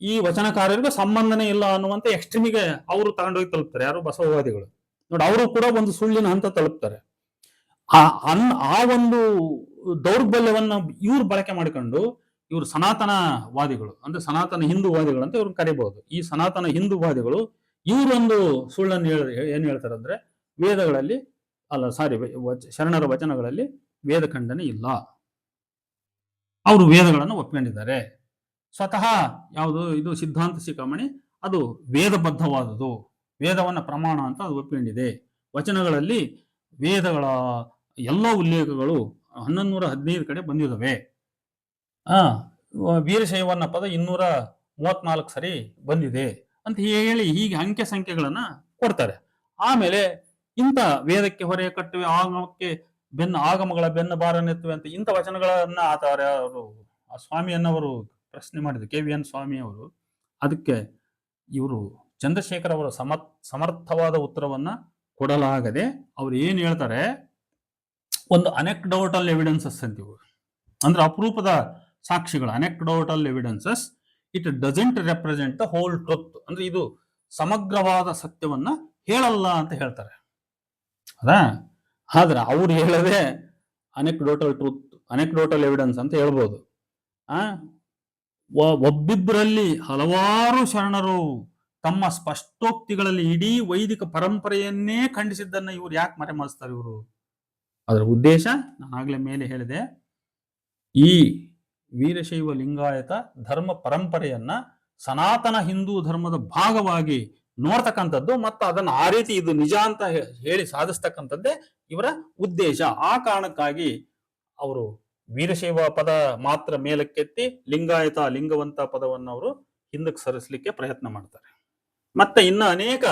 ಈ ವಚನಕಾರರಿಗೂ ಸಂಬಂಧನೇ ಇಲ್ಲ ಅನ್ನುವಂತ ಎಕ್ಸ್ಟ್ರೀಮಿಗೆ ಅವರು ತಗೊಂಡೋಗಿ ತಲುಪ್ತಾರೆ ಯಾರು ಬಸವವಾದಿಗಳು. ನೋಡಿ, ಅವರು ಕೂಡ ಒಂದು ಸುಳ್ಳಿನ ಹಂತ ತಲುಪ್ತಾರೆ. ಆ ಅನ್, ಆ ಒಂದು ದೌರ್ಬಲ್ಯವನ್ನ ಇವ್ರು ಬಳಕೆ ಮಾಡಿಕೊಂಡು ಇವರು ಸನಾತನವಾದಿಗಳು, ಅಂದ್ರೆ ಸನಾತನ ಹಿಂದೂವಾದಿಗಳು ಅಂತ ಇವ್ರನ್ನ ಕರಿಬಹುದು. ಈ ಸನಾತನ ಹಿಂದೂವಾದಿಗಳು ಇವರೊಂದು ಸುಳ್ಳನ್ನು ಹೇಳ, ಏನ್ ಹೇಳ್ತಾರೆ ಅಂದ್ರೆ ವೇದಗಳಲ್ಲಿ, ಅಲ್ಲ ಸಾರಿ ಶರಣರ ವಚನಗಳಲ್ಲಿ ವೇದ ಖಂಡನೆ ಇಲ್ಲ. ಅವರು ವೇದಗಳನ್ನು ಒಪ್ಕೊಂಡಿದ್ದಾರೆ. ಸ್ವತಃ ಯಾವುದು, ಇದು ಸಿದ್ಧಾಂತ ಶಿಖಾಮಣಿ, ಅದು ವೇದಬದ್ಧವಾದುದು ವೇದವನ್ನ ಪ್ರಮಾಣ ಅಂತ ಅದು ಒಪ್ಪಿಕೊಂಡಿದೆ ವಚನಗಳಲ್ಲಿ ವೇದಗಳ ಎಲ್ಲ ಉಲ್ಲೇಖಗಳು ಹನ್ನೊಂದು ನೂರ ಹದಿನೈದು ಕಡೆ ಬಂದಿದ್ದಾವೆ ಆ ವೀರಶೈವನ್ನ ಪದ ಇನ್ನೂರ ಮೂವತ್ನಾಲ್ಕು ಸರಿ ಬಂದಿದೆ ಅಂತ ಹೇಳಿ ಹೀಗೆ ಅಂಕೆ ಸಂಖ್ಯೆಗಳನ್ನ ಕೊಡ್ತಾರೆ. ಆಮೇಲೆ ಇಂಥ ವೇದಕ್ಕೆ ಹೊರೆ ಕಟ್ಟುವೆ ಆಗಮಕ್ಕೆ ಬೆನ್ನ, ಆಗಮಗಳ ಬೆನ್ನ ಬಾರನೆತ್ತುವೆ ಅಂತ ಇಂಥ ವಚನಗಳನ್ನ ಆತ ಅವರು, ಆ ಸ್ವಾಮಿಯನ್ನವರು ಪ್ರಶ್ನೆ ಮಾಡಿದ್ರು, ಕೆ ವಿ ಎನ್ ಸ್ವಾಮಿ ಅವರು ಅದಕ್ಕೆ ಇವರು ಚಂದ್ರಶೇಖರ್ ಅವರು ಸಮರ್, ಸಮರ್ಥವಾದ ಉತ್ತರವನ್ನ ಕೊಡಲಾಗದೆ ಅವ್ರು ಏನ್ ಹೇಳ್ತಾರೆ? ಒಂದು ಅನೆಕ್ಡೋಟಲ್ ಎವಿಡೆನ್ಸಸ್ ಅಂತೀವಿ ಅಂದ್ರೆ ಅಪರೂಪದ ಸಾಕ್ಷಿಗಳು anecdotal evidences it doesn't represent the whole truth ಅಂದ್ರೆ ಇದು ಸಮಗ್ರವಾದ ಸತ್ಯವನ್ನ ಹೇಳಲ್ಲ ಅಂತ ಹೇಳ್ತಾರೆ. ಅದಾ? ಆದ್ರೆ ಅವ್ರು ಹೇಳದೆ ಅನೆಕ್ಡೋಟಲ್ ಟ್ರೂತ್ ಅನೆಕ್ಡೋಟಲ್ ಎವಿಡೆನ್ಸ್ ಅಂತ ಹೇಳ್ಬೋದು. ಆ? ಒಬ್ಬಿಬ್ಬರಲ್ಲಿ ಹಲವಾರು ಶರಣರು ತಮ್ಮ ಸ್ಪಷ್ಟೋಕ್ತಿಗಳಲ್ಲಿ ಇಡೀ ವೈದಿಕ ಪರಂಪರೆಯನ್ನೇ ಖಂಡಿಸಿದ್ದನ್ನ ಇವ್ರು ಯಾಕೆ ಮರೆಮಾಚ್ತಾರೆ ಇವರು? ಅದರ ಉದ್ದೇಶ ನಾನು ಆಗ್ಲೇ ಮೇಲೆ ಹೇಳಿದೆ. ಈ ವೀರಶೈವ ಲಿಂಗಾಯತ ಧರ್ಮ ಪರಂಪರೆಯನ್ನ ಸನಾತನ ಹಿಂದೂ ಧರ್ಮದ ಭಾಗವಾಗಿ ನೋಡ್ತಕ್ಕಂಥದ್ದು ಮತ್ತು ಅದನ್ನ ಆ ರೀತಿ ಇದು ನಿಜ ಅಂತ ಹೇಳಿ ಸಾಧಿಸ್ತಕ್ಕಂಥದ್ದೇ ಇವರ ಉದ್ದೇಶ. ಆ ಕಾರಣಕ್ಕಾಗಿ ಅವರು ವೀರಶೈವ ಪದ ಮಾತ್ರ ಮೇಲಕ್ಕೆತ್ತಿ ಲಿಂಗಾಯತ ಲಿಂಗವಂತ ಪದವನ್ನು ಅವರು ಹಿಂದಕ್ಕೆ ಸರಿಸಲಿಕ್ಕೆ ಪ್ರಯತ್ನ ಮಾಡ್ತಾರೆ. ಮತ್ತೆ ಇನ್ನು ಅನೇಕ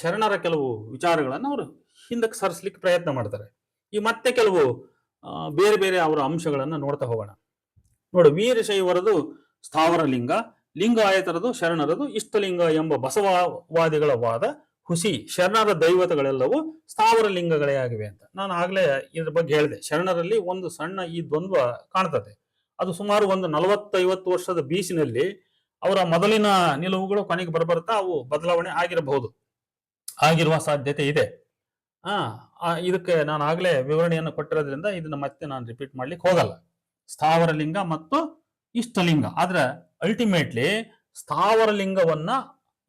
ಶರಣರ ಕೆಲವು ವಿಚಾರಗಳನ್ನು ಅವರು ಹಿಂದಕ್ಕೆ ಸರಿಸ್ಲಿಕ್ಕೆ ಪ್ರಯತ್ನ ಮಾಡ್ತಾರೆ. ಈ ಮತ್ತೆ ಕೆಲವು ಬೇರೆ ಬೇರೆ ಅವರ ಅಂಶಗಳನ್ನು ನೋಡ್ತಾ ಹೋಗೋಣ. ನೋಡು, ವೀರಶೈವರದು ಸ್ಥಾವರ ಲಿಂಗ ಲಿಂಗಾಯತರದು ಶರಣರದು ಇಷ್ಟಲಿಂಗ ಎಂಬ ಬಸವವಾದಿಗಳ ವಾದ ಹುಸಿ, ಶರಣರ ದೈವತಗಳೆಲ್ಲವೂ ಸ್ಥಾವರ ಲಿಂಗಗಳೇ ಆಗಿವೆ ಅಂತ. ನಾನು ಆಗ್ಲೇ ಇದ್ರ ಬಗ್ಗೆ ಹೇಳಿದೆ. ಶರಣರಲ್ಲಿ ಒಂದು ಸಣ್ಣ ಈ ದ್ವಂದ್ವ ಕಾಣ್ತದೆ. ಅದು ಸುಮಾರು ಒಂದು ನಲವತ್ತೈವತ್ತು ವರ್ಷದ ಬೀಸಿನಲ್ಲಿ ಅವರ ಮೊದಲಿನ ನಿಲುವುಗಳು ಕೊನೆಗೆ ಬರಬರ್ತಾ ಅವು ಬದಲಾವಣೆ ಆಗಿರಬಹುದು. ಆಗಿರುವ ಸಾಧ್ಯತೆ ಇದೆ. ಆ ಇದಕ್ಕೆ ನಾನು ಆಗ್ಲೇ ವಿವರಣೆಯನ್ನು ಕೊಟ್ಟಿರೋದ್ರಿಂದ ಇದನ್ನ ಮತ್ತೆ ನಾನು ರಿಪೀಟ್ ಮಾಡ್ಲಿಕ್ಕೆ ಹೋಗಲ್ಲ. ಸ್ಥಾವರ ಲಿಂಗ ಮತ್ತು ಇಷ್ಟಲಿಂಗ. ಆದ್ರೆ ಅಲ್ಟಿಮೇಟ್ಲಿ ಸ್ಥಾವರ ಲಿಂಗವನ್ನ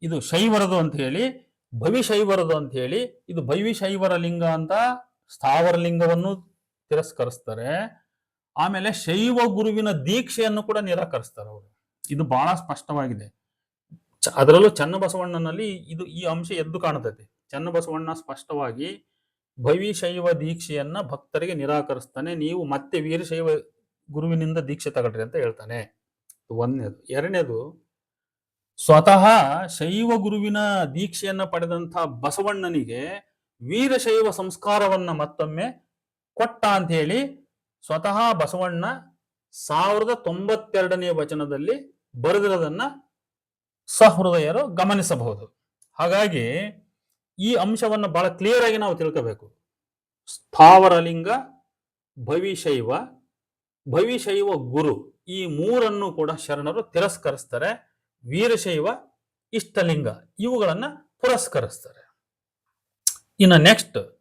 ಇದು ಶೈವರದು ಅಂತ ಹೇಳಿ, ಭವಿಶೈವರದು ಅಂತ ಹೇಳಿ, ಇದು ಭವಿಶೈವರ ಲಿಂಗ ಅಂತ ಸ್ಥಾವರ ಲಿಂಗವನ್ನು ತಿರಸ್ಕರಿಸ್ತಾರೆ. ಆಮೇಲೆ ಶೈವ ಗುರುವಿನ ದೀಕ್ಷೆಯನ್ನು ಕೂಡ ನಿರಾಕರಿಸ್ತಾರೆ ಅವರು. ಇದು ಬಹಳ ಸ್ಪಷ್ಟವಾಗಿದೆ. ಅದರಲ್ಲೂ ಚನ್ನಬಸವಣ್ಣನಲ್ಲಿ ಇದು ಈ ಅಂಶ ಎದ್ದು ಕಾಣುತ್ತದೆ. ಚನ್ನಬಸವಣ್ಣ ಸ್ಪಷ್ಟವಾಗಿ ಭವಿಶೈವ ದೀಕ್ಷೆಯನ್ನ ಭಕ್ತರಿಗೆ ನಿರಾಕರಿಸ್ತಾನೆ. ನೀವು ಮತ್ತೆ ವೀರಶೈವ ಗುರುವಿನಿಂದ ದೀಕ್ಷೆ ತಗೊಳ್ರಿ ಅಂತ ಹೇಳ್ತಾನೆ. ಒಂದನೇದು. ಎರಡನೇದು, ಸ್ವತಃ ಶೈವ ಗುರುವಿನ ದೀಕ್ಷೆಯನ್ನ ಪಡೆದಂತ ಬಸವಣ್ಣನಿಗೆ ವೀರಶೈವ ಸಂಸ್ಕಾರವನ್ನ ಮತ್ತೊಮ್ಮೆ ಕೊಟ್ಟ ಅಂತ ಹೇಳಿ ಸ್ವತಃ ಬಸವಣ್ಣ ಸಾವಿರದ ತೊಂಬತ್ತೆರಡನೆಯ ವಚನದಲ್ಲಿ ಬರೆದಿರೋದನ್ನ ಸಹೃದಯರು ಗಮನಿಸಬಹುದು. ಹಾಗಾಗಿ ಈ ಅಂಶವನ್ನು ಬಹಳ ಕ್ಲಿಯರ್ ಆಗಿ ನಾವು ತಿಳ್ಕೋಬೇಕು. ಸ್ಥಾವರಲಿಂಗ ಭವಿಶೈವ ಭವಿಶೈವ ಗುರು ಈ ಮೂರನ್ನು ಕೂಡ ಶರಣರು ತಿರಸ್ಕರಿಸ್ತಾರೆ. ವೀರಶೈವ, ಇಷ್ಟಲಿಂಗ ಇವುಗಳನ್ನ ಪುರಸ್ಕರಿಸ್ತಾರೆ. ಇನ್ನು ನೆಕ್ಸ್ಟ್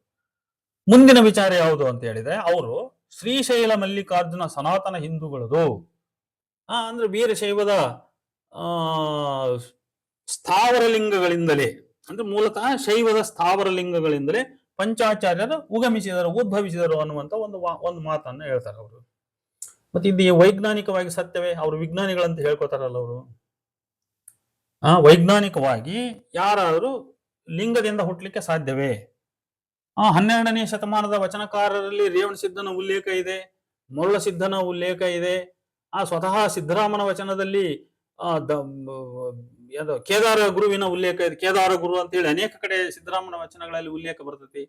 ಮುಂದಿನ ವಿಚಾರ ಯಾವುದು ಅಂತ ಹೇಳಿದ್ರೆ, ಅವರು ಶ್ರೀಶೈಲ ಮಲ್ಲಿಕಾರ್ಜುನ ಸನಾತನ ಹಿಂದೂಗಳದು. ಆ, ಅಂದ್ರೆ ವೀರಶೈವದ, ಆ, ಸ್ಥಾವರಲಿಂಗಗಳಿಂದಲೇ, ಅಂದ್ರೆ ಮೂಲತಃ ಶೈವದ ಸ್ಥಾವರಲಿಂಗಗಳಿಂದಲೇ ಪಂಚಾಚಾರ್ಯರು ಉಗಮಿಸಿದರು, ಉದ್ಭವಿಸಿದರು ಅನ್ನುವಂತ ಒಂದು ಒಂದು ಮಾತನ್ನ ಹೇಳ್ತಾರೆ ಅವರು. ಮತ್ತೆ ಇದು ವೈಜ್ಞಾನಿಕವಾಗಿ ಸತ್ಯವೇ? ಅವರು ವಿಜ್ಞಾನಿಗಳಂತ ಹೇಳ್ಕೊತಾರಲ್ಲ ಅವರು. ಆ, ವೈಜ್ಞಾನಿಕವಾಗಿ ಯಾರಾದರೂ ಲಿಂಗದಿಂದ ಹುಟ್ಟಲಿಕ್ಕೆ ಸಾಧ್ಯವೇ? ಆ ಹನ್ನೆರಡನೇ ಶತಮಾನದ ವಚನಕಾರರಲ್ಲಿ ರೇವಣ ಸಿದ್ಧನ ಉಲ್ಲೇಖ ಇದೆ, ಮರುಳ ಸಿದ್ಧನ ಉಲ್ಲೇಖ ಇದೆ. ಆ ಸ್ವತಃ ಸಿದ್ದರಾಮನ ವಚನದಲ್ಲಿ ಕೇದಾರ ಗುರುವಿನ ಉಲ್ಲೇಖ ಇದೆ. ಕೇದಾರ ಗುರು ಅಂತ ಹೇಳಿ ಅನೇಕ ಕಡೆ ಸಿದ್ದರಾಮನ ವಚನಗಳಲ್ಲಿ ಉಲ್ಲೇಖ ಬರ್ತತಿ.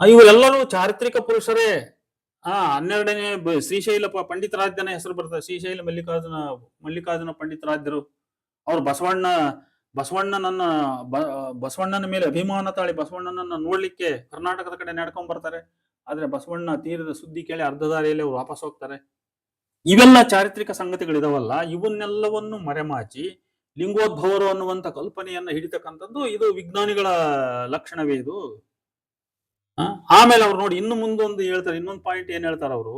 ಇವರೆಲ್ಲರೂ ಚಾರಿತ್ರಿಕ ಪುರುಷರೇ. ಆ ಹನ್ನೆರಡನೇ ಶ್ರೀಶೈಲ ಪಂಡಿತರಾಜ್ಯನ ಹೆಸರು ಬರ್ತದೆ. ಶ್ರೀಶೈಲ ಮಲ್ಲಿಕಾರ್ಜುನ ಮಲ್ಲಿಕಾರ್ಜುನ ಪಂಡಿತರಾಜ್ಯರು ಅವ್ರು ಬಸವಣ್ಣ ಬಸವಣ್ಣನನ್ನ ಬಸವಣ್ಣನ ಮೇಲೆ ಅಭಿಮಾನ ತಾಳಿ ಬಸವಣ್ಣನನ್ನ ನೋಡ್ಲಿಕ್ಕೆ ಕರ್ನಾಟಕದ ಕಡೆ ನಡ್ಕೊಂಡ್ ಬರ್ತಾರೆ. ಆದ್ರೆ ಬಸವಣ್ಣ ತೀರದ ಸುದ್ದಿ ಕೇಳಿ ಅರ್ಧ ದಾರಿಯಲ್ಲಿ ಅವ್ರು ವಾಪಸ್ ಹೋಗ್ತಾರೆ. ಇವೆಲ್ಲ ಚಾರಿತ್ರಿಕ ಸಂಗತಿಗಳಿದಾವಲ್ಲ, ಇವನ್ನೆಲ್ಲವನ್ನು ಮರೆಮಾಚಿ ಲಿಂಗೋದ್ಭವರು ಅನ್ನುವಂತ ಕಲ್ಪನೆಯನ್ನ ಹಿಡಿತಕ್ಕಂಥದ್ದು ಇದು ವಿಜ್ಞಾನಿಗಳ ಲಕ್ಷಣವೇ ಇದು. ಆಮೇಲೆ ಅವ್ರು ನೋಡಿ ಇನ್ನು ಮುಂದೊಂದು ಹೇಳ್ತಾರೆ, ಇನ್ನೊಂದು ಪಾಯಿಂಟ್ ಏನ್ ಹೇಳ್ತಾರೆ ಅವರು?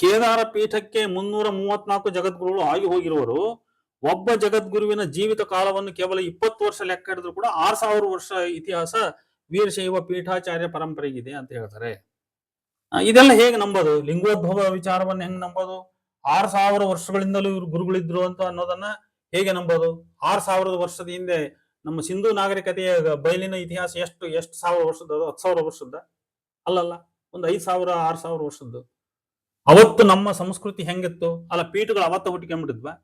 ಕೇದಾರ ಪೀಠಕ್ಕೆ ಮುನ್ನೂರ ಮೂವತ್ನಾಲ್ಕು ಜಗದ್ಗುರುಗಳು ಆಗಿ ಹೋಗಿರುವರು ಒಬ್ಬ ಜಗದ್ಗುರುವಿನ ಜೀವಿತ ಕಾಲವನ್ನು ಕೇವಲ ಇಪ್ಪತ್ತು ವರ್ಷ ಲೆಕ್ಕ ಹಿಡಿದ್ರು ಕೂಡ ಆರ್ ಸಾವಿರ ವರ್ಷ ಇತಿಹಾಸ ವೀರಶೈವ ಪೀಠಾಚಾರ್ಯ ಪರಂಪರೆಗಿದೆ ಅಂತ ಹೇಳ್ತಾರೆ. ಇದೆಲ್ಲ ಹೇಗೆ ನಂಬೋದು? ಲಿಂಗೋದ್ಭವ ವಿಚಾರವನ್ನು ಹೆಂಗ್ ನಂಬೋದು? ಆರು ಸಾವಿರ ವರ್ಷಗಳಿಂದಲೂ ಇವ್ರು ಗುರುಗಳಿದ್ರು ಅಂತ ಅನ್ನೋದನ್ನ ಹೇಗೆ ನಂಬೋದು? ಆರು ಸಾವಿರದ ವರ್ಷದ ಹಿಂದೆ ನಮ್ಮ ಸಿಂಧೂ ನಾಗರಿಕತೆಯ ಬಯಲಿನ ಇತಿಹಾಸ ಎಷ್ಟು ಎಷ್ಟು ಸಾವಿರ ವರ್ಷದ ಅದು ಹತ್ತು ಸಾವಿರ ವರ್ಷದ ಅಲ್ಲಲ್ಲ, ಒಂದು ಐದು ಸಾವಿರ, ಆರು ಸಾವಿರ ವರ್ಷದ್ದು. ಅವತ್ತು ನಮ್ಮ ಸಂಸ್ಕೃತಿ ಹೆಂಗಿತ್ತು? ಅಲ್ಲ, ಪೀಠಗಳು ಅವತ್ತು ಹುಟ್ಟಿಕೊಂಡ್ಬಿಟ್ಟಿದ್ವಾ?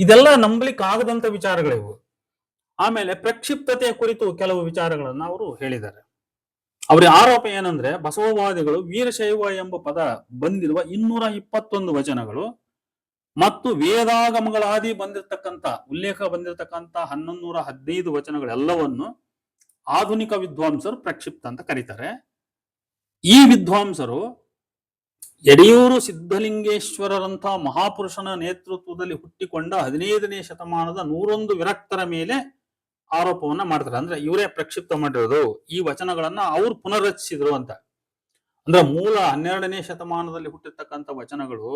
ಇದೆಲ್ಲ ನಂಬಲಿಕ್ಕೆ ಆಗದಂತ ವಿಚಾರಗಳಿವು. ಆಮೇಲೆ ಪ್ರಕ್ಷಿಪ್ತತೆಯ ಕುರಿತು ಕೆಲವು ವಿಚಾರಗಳನ್ನ ಅವರು ಹೇಳಿದ್ದಾರೆ. ಅವರ ಆರೋಪ ಏನಂದ್ರೆ, ಬಸವವಾದಿಗಳು ವೀರಶೈವ ಎಂಬ ಪದ ಬಂದಿರುವ ಇನ್ನೂರ ಇಪ್ಪತ್ತೊಂದು ವಚನಗಳು ಮತ್ತು ವೇದಾಗಮಗಳಾದಿ ಬಂದಿರತಕ್ಕಂತ, ಉಲ್ಲೇಖ ಬಂದಿರತಕ್ಕಂತ ಹನ್ನೊಂದೂರ ಹದಿನೈದು ವಚನಗಳೆಲ್ಲವನ್ನು ಆಧುನಿಕ ವಿದ್ವಾಂಸರು ಪ್ರಕ್ಷಿಪ್ತ ಅಂತ ಕರೀತಾರೆ. ಈ ವಿದ್ವಾಂಸರು ಯಡಿಯೂರು ಸಿದ್ಧಲಿಂಗೇಶ್ವರರಂಥ ಮಹಾಪುರುಷನ ನೇತೃತ್ವದಲ್ಲಿ ಹುಟ್ಟಿಕೊಂಡ ಹದಿನೈದನೇ ಶತಮಾನದ ನೂರೊಂದು ವಿರಕ್ತರ ಮೇಲೆ ಆರೋಪವನ್ನ ಮಾಡ್ತಾರೆ. ಅಂದ್ರೆ ಇವರೇ ಪ್ರಕ್ಷಿಪ್ತ ಮಾಡಿರೋದು, ಈ ವಚನಗಳನ್ನ ಅವ್ರು ಪುನರ್ರಚಿಸಿದ್ರು ಅಂತ. ಅಂದ್ರೆ ಮೂಲ ಹನ್ನೆರಡನೇ ಶತಮಾನದಲ್ಲಿ ಹುಟ್ಟಿರ್ತಕ್ಕಂಥ ವಚನಗಳು,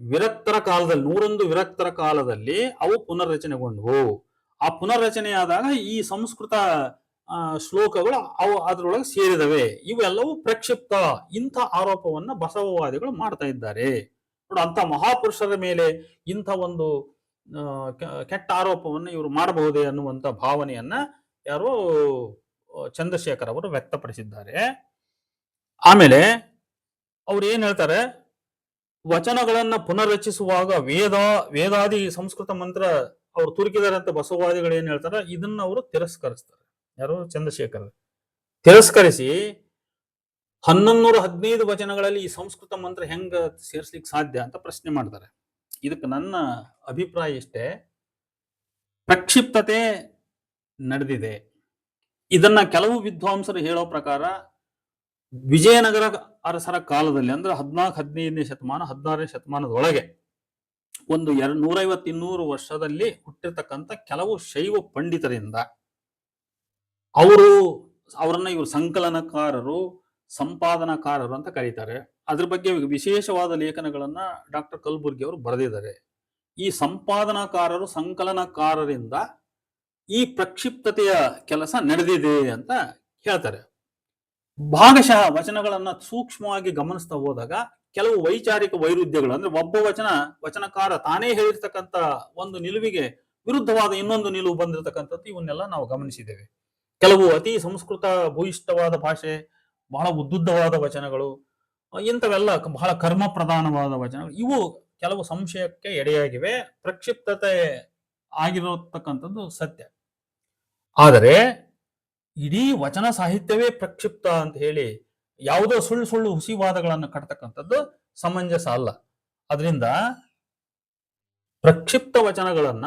ವಿರಕ್ತರ ಕಾಲದಲ್ಲಿ, ನೂರೊಂದು ವಿರಕ್ತರ ಕಾಲದಲ್ಲಿ ಅವು ಪುನರ್ರಚನೆಗೊಂಡವು. ಆ ಪುನರ್ರಚನೆಯಾದಾಗ ಈ ಸಂಸ್ಕೃತ ಶ್ಲೋಕಗಳು ಅವು ಅದರೊಳಗೆ ಸೇರಿದವೆ. ಇವೆಲ್ಲವೂ ಪ್ರಕ್ಷಿಪ್ತ ಇಂಥ ಆರೋಪವನ್ನ ಬಸವವಾದಿಗಳು ಮಾಡ್ತಾ ಇದ್ದಾರೆ. ನೋಡು ಅಂತ ಮಹಾಪುರುಷರ ಮೇಲೆ ಇಂಥ ಒಂದು ಕೆಟ್ಟ ಆರೋಪವನ್ನು ಇವರು ಮಾಡಬಹುದೇ ಅನ್ನುವಂಥ ಭಾವನೆಯನ್ನ ಯಾರು ಚಂದ್ರಶೇಖರ್ ಅವರು ವ್ಯಕ್ತಪಡಿಸಿದ್ದಾರೆ. ಆಮೇಲೆ ಅವ್ರು ಏನ್ ಹೇಳ್ತಾರೆ? ವಚನಗಳನ್ನ ಪುನರ್ರಚಿಸುವಾಗ ವೇದ, ವೇದಾದಿ ಸಂಸ್ಕೃತ ಮಂತ್ರ ಅವ್ರು ತುರುಕಿದಾರೆ ಅಂತ ಬಸವವಾದಿಗಳು ಏನ್ ಹೇಳ್ತಾರೆ? ಇದನ್ನ ಅವರು ತಿರಸ್ಕರಿಸ್ತಾರೆ. ಯಾರು? ಚಂದ್ರಶೇಖರ್. ತಿರಸ್ಕರಿಸಿ ಹನ್ನೊಂದೂರ ಹದಿನೈದು ವಚನಗಳಲ್ಲಿ ಈ ಸಂಸ್ಕೃತ ಮಂತ್ರ ಹೆಂಗ ಸೇರ್ಸ್ಲಿಕ್ಕೆ ಸಾಧ್ಯ ಅಂತ ಪ್ರಶ್ನೆ ಮಾಡ್ತಾರೆ. ಇದಕ್ಕೆ ನನ್ನ ಅಭಿಪ್ರಾಯ ಇಷ್ಟೇ. ಪ್ರಕ್ಷಿಪ್ತತೆ ನಡೆದಿದೆ. ಇದನ್ನ ಕೆಲವು ವಿದ್ವಾಂಸರು ಹೇಳೋ ಪ್ರಕಾರ ವಿಜಯನಗರ ಅರಸರ ಕಾಲದಲ್ಲಿ ಅಂದ್ರೆ ಹದಿನಾಲ್ಕು ಹದಿನೈದನೇ ಶತಮಾನ, ಹದಿನಾರನೇ ಶತಮಾನದೊಳಗೆ ಒಂದು ಎರಡು ನೂರೈವತ್ತು ಇನ್ನೂರು ವರ್ಷದಲ್ಲಿ ಹುಟ್ಟಿರ್ತಕ್ಕಂಥ ಕೆಲವು ಶೈವ ಪಂಡಿತರಿಂದ ಅವರು ಅವರನ್ನ ಇವರು ಸಂಕಲನಕಾರರು, ಸಂಪಾದನಾಕಾರರು ಅಂತ ಕರೀತಾರೆ. ಅದ್ರ ಬಗ್ಗೆ ವಿಶೇಷವಾದ ಲೇಖನಗಳನ್ನ ಡಾಕ್ಟರ್ ಕಲ್ಬುರ್ಗಿ ಅವರು ಬರೆದಿದ್ದಾರೆ. ಈ ಸಂಪಾದನಾಕಾರರು, ಸಂಕಲನಕಾರರಿಂದ ಈ ಪ್ರಕ್ಷಿಪ್ತತೆಯ ಕೆಲಸ ನಡೆದಿದೆ ಅಂತ ಹೇಳ್ತಾರೆ. ಭಾಗಶಃ ವಚನಗಳನ್ನ ಸೂಕ್ಷ್ಮವಾಗಿ ಗಮನಿಸ್ತಾ ಹೋದಾಗ ಕೆಲವು ವೈಚಾರಿಕ ವೈರುಧ್ಯಗಳು, ಅಂದ್ರೆ ಒಬ್ಬ ವಚನ, ವಚನಕಾರ ತಾನೇ ಹೇಳಿರ್ತಕ್ಕಂಥ ಒಂದು ನಿಲುವಿಗೆ ವಿರುದ್ಧವಾದ ಇನ್ನೊಂದು ನಿಲುವು ಬಂದಿರತಕ್ಕಂಥದ್ದು ಇವನ್ನೆಲ್ಲ ನಾವು ಗಮನಿಸಿದ್ದೇವೆ. ಕೆಲವು ಅತಿ ಸಂಸ್ಕೃತ ಭೂಯಿಷ್ಠವಾದ ಭಾಷೆ, ಬಹಳ ಉದ್ದುದ್ದವಾದ ವಚನಗಳು ಇಂಥವೆಲ್ಲ ಬಹಳ ಕರ್ಮ ಪ್ರಧಾನವಾದ ವಚನಗಳು, ಇವು ಕೆಲವು ಸಂಶಯಕ್ಕೆ ಎಡೆಯಾಗಿವೆ, ಪ್ರಕ್ಷಿಪ್ತತೆ ಆಗಿರತಕ್ಕಂಥದ್ದು ಸತ್ಯ. ಆದರೆ ಇಡೀ ವಚನ ಸಾಹಿತ್ಯವೇ ಪ್ರಕ್ಷಿಪ್ತ ಅಂತ ಹೇಳಿ ಯಾವುದೋ ಸುಳ್ಳು ಸುಳ್ಳು ಹುಸಿವಾದಗಳನ್ನು ಕಟ್ತಕ್ಕಂಥದ್ದು ಸಮಂಜಸ ಅಲ್ಲ. ಅದರಿಂದ ಪ್ರಕ್ಷಿಪ್ತ ವಚನಗಳನ್ನ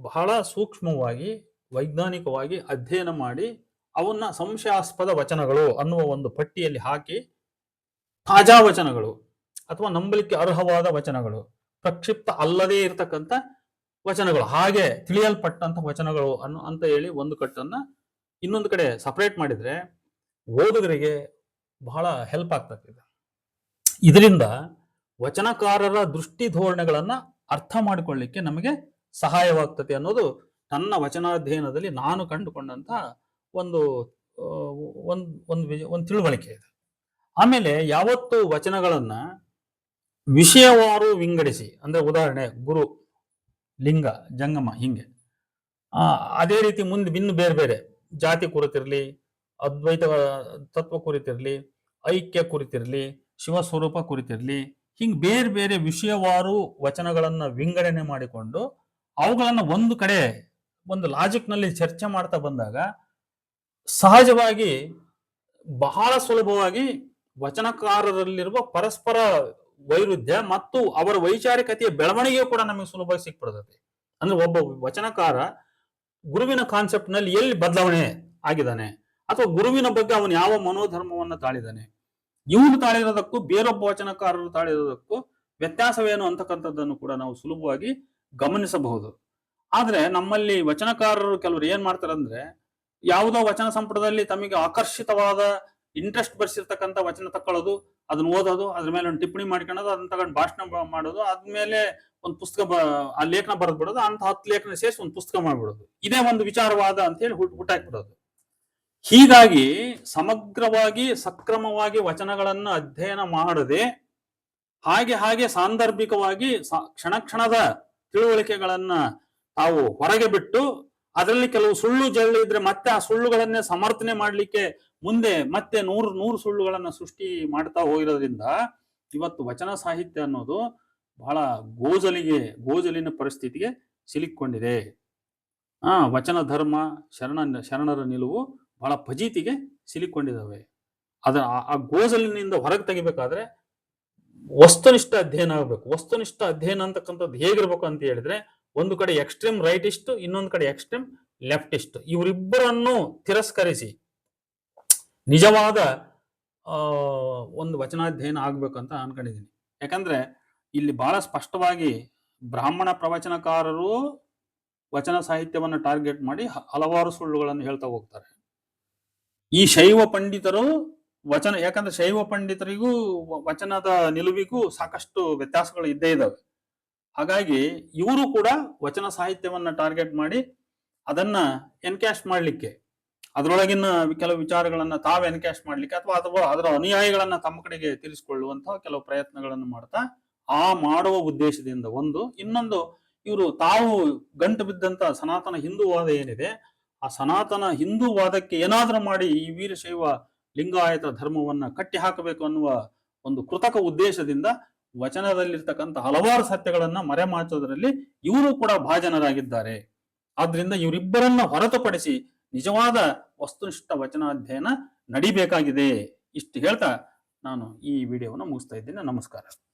ಬಹಳ ಸೂಕ್ಷ್ಮವಾಗಿ ವೈಜ್ಞಾನಿಕವಾಗಿ ಅಧ್ಯಯನ ಮಾಡಿ ಅವನ್ನ ಸಂಶಯಾಸ್ಪದ ವಚನಗಳು ಅನ್ನುವ ಒಂದು ಪಟ್ಟಿಯಲ್ಲಿ ಹಾಕಿ ತಾಜಾ ವಚನಗಳು ಅಥವಾ ನಂಬಲಿಕ್ಕೆ ಅರ್ಹವಾದ ವಚನಗಳು, ಪ್ರಕ್ಷಿಪ್ತ ಅಲ್ಲದೇ ಇರತಕ್ಕಂಥ ವಚನಗಳು, ಹಾಗೆ ತಿಳಿಯಲ್ಪಟ್ಟಂತ ವಚನಗಳು ಅನ್ನು ಅಂತ ಹೇಳಿ ಒಂದು ಕಟ್ಟನ್ನ ಇನ್ನೊಂದು ಕಡೆ ಸಪರೇಟ್ ಮಾಡಿದ್ರೆ ಓದುಗರಿಗೆ ಬಹಳ ಹೆಲ್ಪ್ ಆಗ್ತದೆ ಇದರಿಂದ ವಚನಕಾರರ ದೃಷ್ಟಿ ಧೋರಣೆಗಳನ್ನ ಅರ್ಥ ಮಾಡಿಕೊಳ್ಳಿಕ್ಕೆ ನಮಗೆ ಸಹಾಯವಾಗ್ತದೆ ಅನ್ನೋದು ನನ್ನ ವಚನಾಧ್ಯಯನದಲ್ಲಿ ನಾನು ಕಂಡುಕೊಂಡಂತ ಒಂದು ಒಂದು ಒಂದು ಒಂದು ತಿಳುವಳಿಕೆ ಇದೆ. ಆಮೇಲೆ ಯಾವತ್ತು ವಚನಗಳನ್ನ ವಿಷಯವಾರು ವಿಂಗಡಿಸಿ, ಅಂದ್ರೆ ಉದಾಹರಣೆ ಗುರು, ಲಿಂಗ, ಜಂಗಮ ಹಿಂಗೆ. ಅದೇ ರೀತಿ ಮುಂದೆ ಇನ್ನು ಬೇರೆ ಬೇರೆ, ಜಾತಿ ಕುರಿತಿರ್ಲಿ, ಅದ್ವೈತ ತತ್ವ ಕುರಿತಿರ್ಲಿ, ಐಕ್ಯ ಕುರಿತಿರ್ಲಿ, ಶಿವಸ್ವರೂಪ ಕುರಿತಿರ್ಲಿ, ಹಿಂಗೆ ಬೇರೆ ಬೇರೆ ವಿಷಯವಾರು ವಚನಗಳನ್ನು ವಿಂಗಡಣೆ ಮಾಡಿಕೊಂಡು, ಅವುಗಳನ್ನು ಒಂದು ಕಡೆ ಒಂದು ಲಾಜಿಕ್ನಲ್ಲಿ ಚರ್ಚೆ ಮಾಡ್ತಾ ಬಂದಾಗ ಸಹಜವಾಗಿ ಬಹಳ ಸುಲಭವಾಗಿ ವಚನಕಾರರಲ್ಲಿರುವ ಪರಸ್ಪರ ವೈರುಧ್ಯ ಮತ್ತು ಅವರ ವೈಚಾರಿಕತೆಯ ಬೆಳವಣಿಗೆ ಕೂಡ ನಮಗೆ ಸುಲಭವಾಗಿ ಸಿಕ್ಬಿಡ್ತದೆ. ಅಂದ್ರೆ ಒಬ್ಬ ವಚನಕಾರ ಗುರುವಿನ ಕಾನ್ಸೆಪ್ಟ್ನಲ್ಲಿ ಎಲ್ಲಿ ಬದಲಾವಣೆ ಆಗಿದ್ದಾನೆ ಅಥವಾ ಗುರುವಿನ ಬಗ್ಗೆ ಅವನು ಯಾವ ಮನೋಧರ್ಮವನ್ನು ತಾಳಿದಾನೆ ಇವನು ತಾಳಿರೋದಕ್ಕೂ ಬೇರೊಬ್ಬ ವಚನಕಾರರು ತಾಳಿರೋದಕ್ಕೂ ವ್ಯತ್ಯಾಸವೇನು ಅಂತಕ್ಕಂಥದ್ದನ್ನು ಕೂಡ ನಾವು ಸುಲಭವಾಗಿ ಗಮನಿಸಬಹುದು. ಆದ್ರೆ ನಮ್ಮಲ್ಲಿ ವಚನಕಾರರು ಕೆಲವರು ಏನ್ ಮಾಡ್ತಾರಂದ್ರೆ ಯಾವುದೋ ವಚನ ಸಂಪುಟದಲ್ಲಿ ತಮಗೆ ಆಕರ್ಷಿತವಾದ ಇಂಟ್ರೆಸ್ಟ್ ಬರ್ಸಿರ್ತಕ್ಕಂಥ ವಚನ ತಕ್ಕೊಳ್ಳೋದು, ಅದನ್ನ ಓದೋದು, ಅದ್ರ ಮೇಲೆ ಒಂದು ಟಿಪ್ಪಣಿ ಮಾಡ್ಕೊಳೋದು ಅದನ್ನ ತಗೊಂಡು ಭಾಷಣ ಮಾಡೋದು ಆದ್ಮೇಲೆ ಒಂದು ಪುಸ್ತಕ ಆ ಲೇಖನ ಬರೆದು ಬಿಡೋದು ಅಂತ ಹತ್ತು ಲೇಖನ ಸೇರಿಸಿ ಒಂದು ಪುಸ್ತಕ ಮಾಡ್ಬಿಡೋದು. ಇದೇ ಒಂದು ವಿಚಾರವಾದ ಅಂತ ಹೇಳಿ ಹುಟ್ ಹುಟ್ಟಾಕ್ಬಿಡೋದು ಹೀಗಾಗಿ ಸಮಗ್ರವಾಗಿ, ಸಕ್ರಮವಾಗಿ ವಚನಗಳನ್ನ ಅಧ್ಯಯನ ಮಾಡದೆ, ಹಾಗೆ ಹಾಗೆ ಸಾಂದರ್ಭಿಕವಾಗಿ ಕ್ಷಣ ಕ್ಷಣದ ತಿಳುವಳಿಕೆಗಳನ್ನ ತಾವು ಹೊರಗೆ ಬಿಟ್ಟು ಅದರಲ್ಲಿ ಕೆಲವು ಸುಳ್ಳು ಜರಳು ಇದ್ರೆ ಮತ್ತೆ ಆ ಸುಳ್ಳುಗಳನ್ನೇ ಸಮರ್ಥನೆ ಮಾಡಲಿಕ್ಕೆ ಮುಂದೆ ಮತ್ತೆ ನೂರು ನೂರು ಸುಳ್ಳುಗಳನ್ನ ಸೃಷ್ಟಿ ಮಾಡ್ತಾ ಹೋಗಿರೋದ್ರಿಂದ ಇವತ್ತು ವಚನ ಸಾಹಿತ್ಯ ಅನ್ನೋದು ಬಹಳ ಗೋಜಲಿಗೆ, ಗೋಜಲಿನ ಪರಿಸ್ಥಿತಿಗೆ ಸಿಲುಕೊಂಡಿದೆ ಆ, ವಚನ, ಧರ್ಮ, ಶರಣ, ಶರಣರ ನಿಲುವು ಬಹಳ ಫಜೀತಿಗೆ ಸಿಲುಕೊಂಡಿದ್ದಾವೆ ಅದ ಆ- ಆ ಗೋಜಲಿನಿಂದ ಹೊರಗೆ ತೆಗಿಬೇಕಾದ್ರೆ ವಸ್ತುನಿಷ್ಠ ಅಧ್ಯಯನ ಆಗಬೇಕು. ವಸ್ತುನಿಷ್ಠ ಅಧ್ಯಯನ ಅಂತಕ್ಕಂಥದ್ದು ಹೇಗಿರ್ಬೇಕು ಅಂತ ಹೇಳಿದ್ರೆ ಒಂದು ಕಡೆ ಎಕ್ಸ್ಟ್ರೀಮ್ ರೈಟಿಸ್ಟ್ ಇನ್ನೊಂದು ಕಡೆ ಎಕ್ಸ್ಟ್ರೀಮ್ ಲೆಫ್ಟಿಸ್ಟ್ ಇವರಿಬ್ಬರನ್ನು ತಿರಸ್ಕರಿಸಿ, ನಿಜವಾದ ಒಂದು ವಚನಾಧ್ಯಯನ ಆಗ್ಬೇಕು ಅಂತ ಅನ್ಕೊಂಡಿದ್ದೀನಿ ಯಾಕಂದ್ರೆ ಇಲ್ಲಿ ಬಹಳ ಸ್ಪಷ್ಟವಾಗಿ ಬ್ರಾಹ್ಮಣ ಪ್ರವಚನಕಾರರು ವಚನ ಸಾಹಿತ್ಯವನ್ನು ಟಾರ್ಗೆಟ್ ಮಾಡಿ ಹಲವಾರು ಸುಳ್ಳುಗಳನ್ನು ಹೇಳ್ತಾ ಹೋಗ್ತಾರೆ. ಈ ಶೈವ ಪಂಡಿತರು ವಚನ, ಯಾಕಂದ್ರೆ ಶೈವ ಪಂಡಿತರಿಗೂ ವಚನದ ನಿಲುವಿಗೂ ಸಾಕಷ್ಟು ವ್ಯತ್ಯಾಸಗಳು ಇದ್ದೇ ಇದಾವೆ. ಹಾಗಾಗಿ ಇವರು ಕೂಡ ವಚನ ಸಾಹಿತ್ಯವನ್ನ ಟಾರ್ಗೆಟ್ ಮಾಡಿ ಅದನ್ನ ಎನ್ಕ್ಯಾಶ್ ಮಾಡಲಿಕ್ಕೆ, ಅದರೊಳಗಿನ ಕೆಲವು ವಿಚಾರಗಳನ್ನ ತಾವು ಎನ್ಕ್ಯಾಶ್ ಮಾಡ್ಲಿಕ್ಕೆ ಅಥವಾ ಅಥವಾ ಅದರ ಅನುಯಾಯಿಗಳನ್ನ ತಮ್ಮ ಕಡೆಗೆ ತಿರ್ಸ್ಕೊಳ್ಳುವಂತಹ ಕೆಲವು ಪ್ರಯತ್ನಗಳನ್ನು ಮಾಡ್ತಾ ಆ ಮಾಡುವ ಉದ್ದೇಶದಿಂದ ಒಂದು, ಇನ್ನೊಂದು ಇವರು ತಾವು ಗಂಟು ಬಿದ್ದಂತ ಸನಾತನ ಹಿಂದೂವಾದ ಏನಿದೆ, ಆ ಸನಾತನ ಹಿಂದೂವಾದಕ್ಕೆ ಏನಾದ್ರೂ ಮಾಡಿ ಈ ವೀರಶೈವ ಲಿಂಗಾಯತ ಧರ್ಮವನ್ನ ಕಟ್ಟಿ ಹಾಕಬೇಕು ಅನ್ನುವ ಒಂದು ಕೃತಕ ಉದ್ದೇಶದಿಂದ ವಚನದಲ್ಲಿರ್ತಕ್ಕಂಥ ಹಲವಾರು ಸತ್ಯಗಳನ್ನ ಮರೆಮಾಚೋದ್ರಲ್ಲಿ ಇವರು ಕೂಡ ಭಾಜನರಾಗಿದ್ದಾರೆ. ಆದ್ರಿಂದ ಇವರಿಬ್ಬರನ್ನ ಹೊರತುಪಡಿಸಿ ನಿಜವಾದ ವಸ್ತುನಿಷ್ಠ ವಚನಾಧ್ಯಯನ ನಡಿಬೇಕಾಗಿದೆ. ಇಷ್ಟು ಹೇಳ್ತಾ ನಾನು ಈ ವಿಡಿಯೋವನ್ನು ಮುಗಿಸ್ತಾ ಇದ್ದೇನೆ. ನಮಸ್ಕಾರ.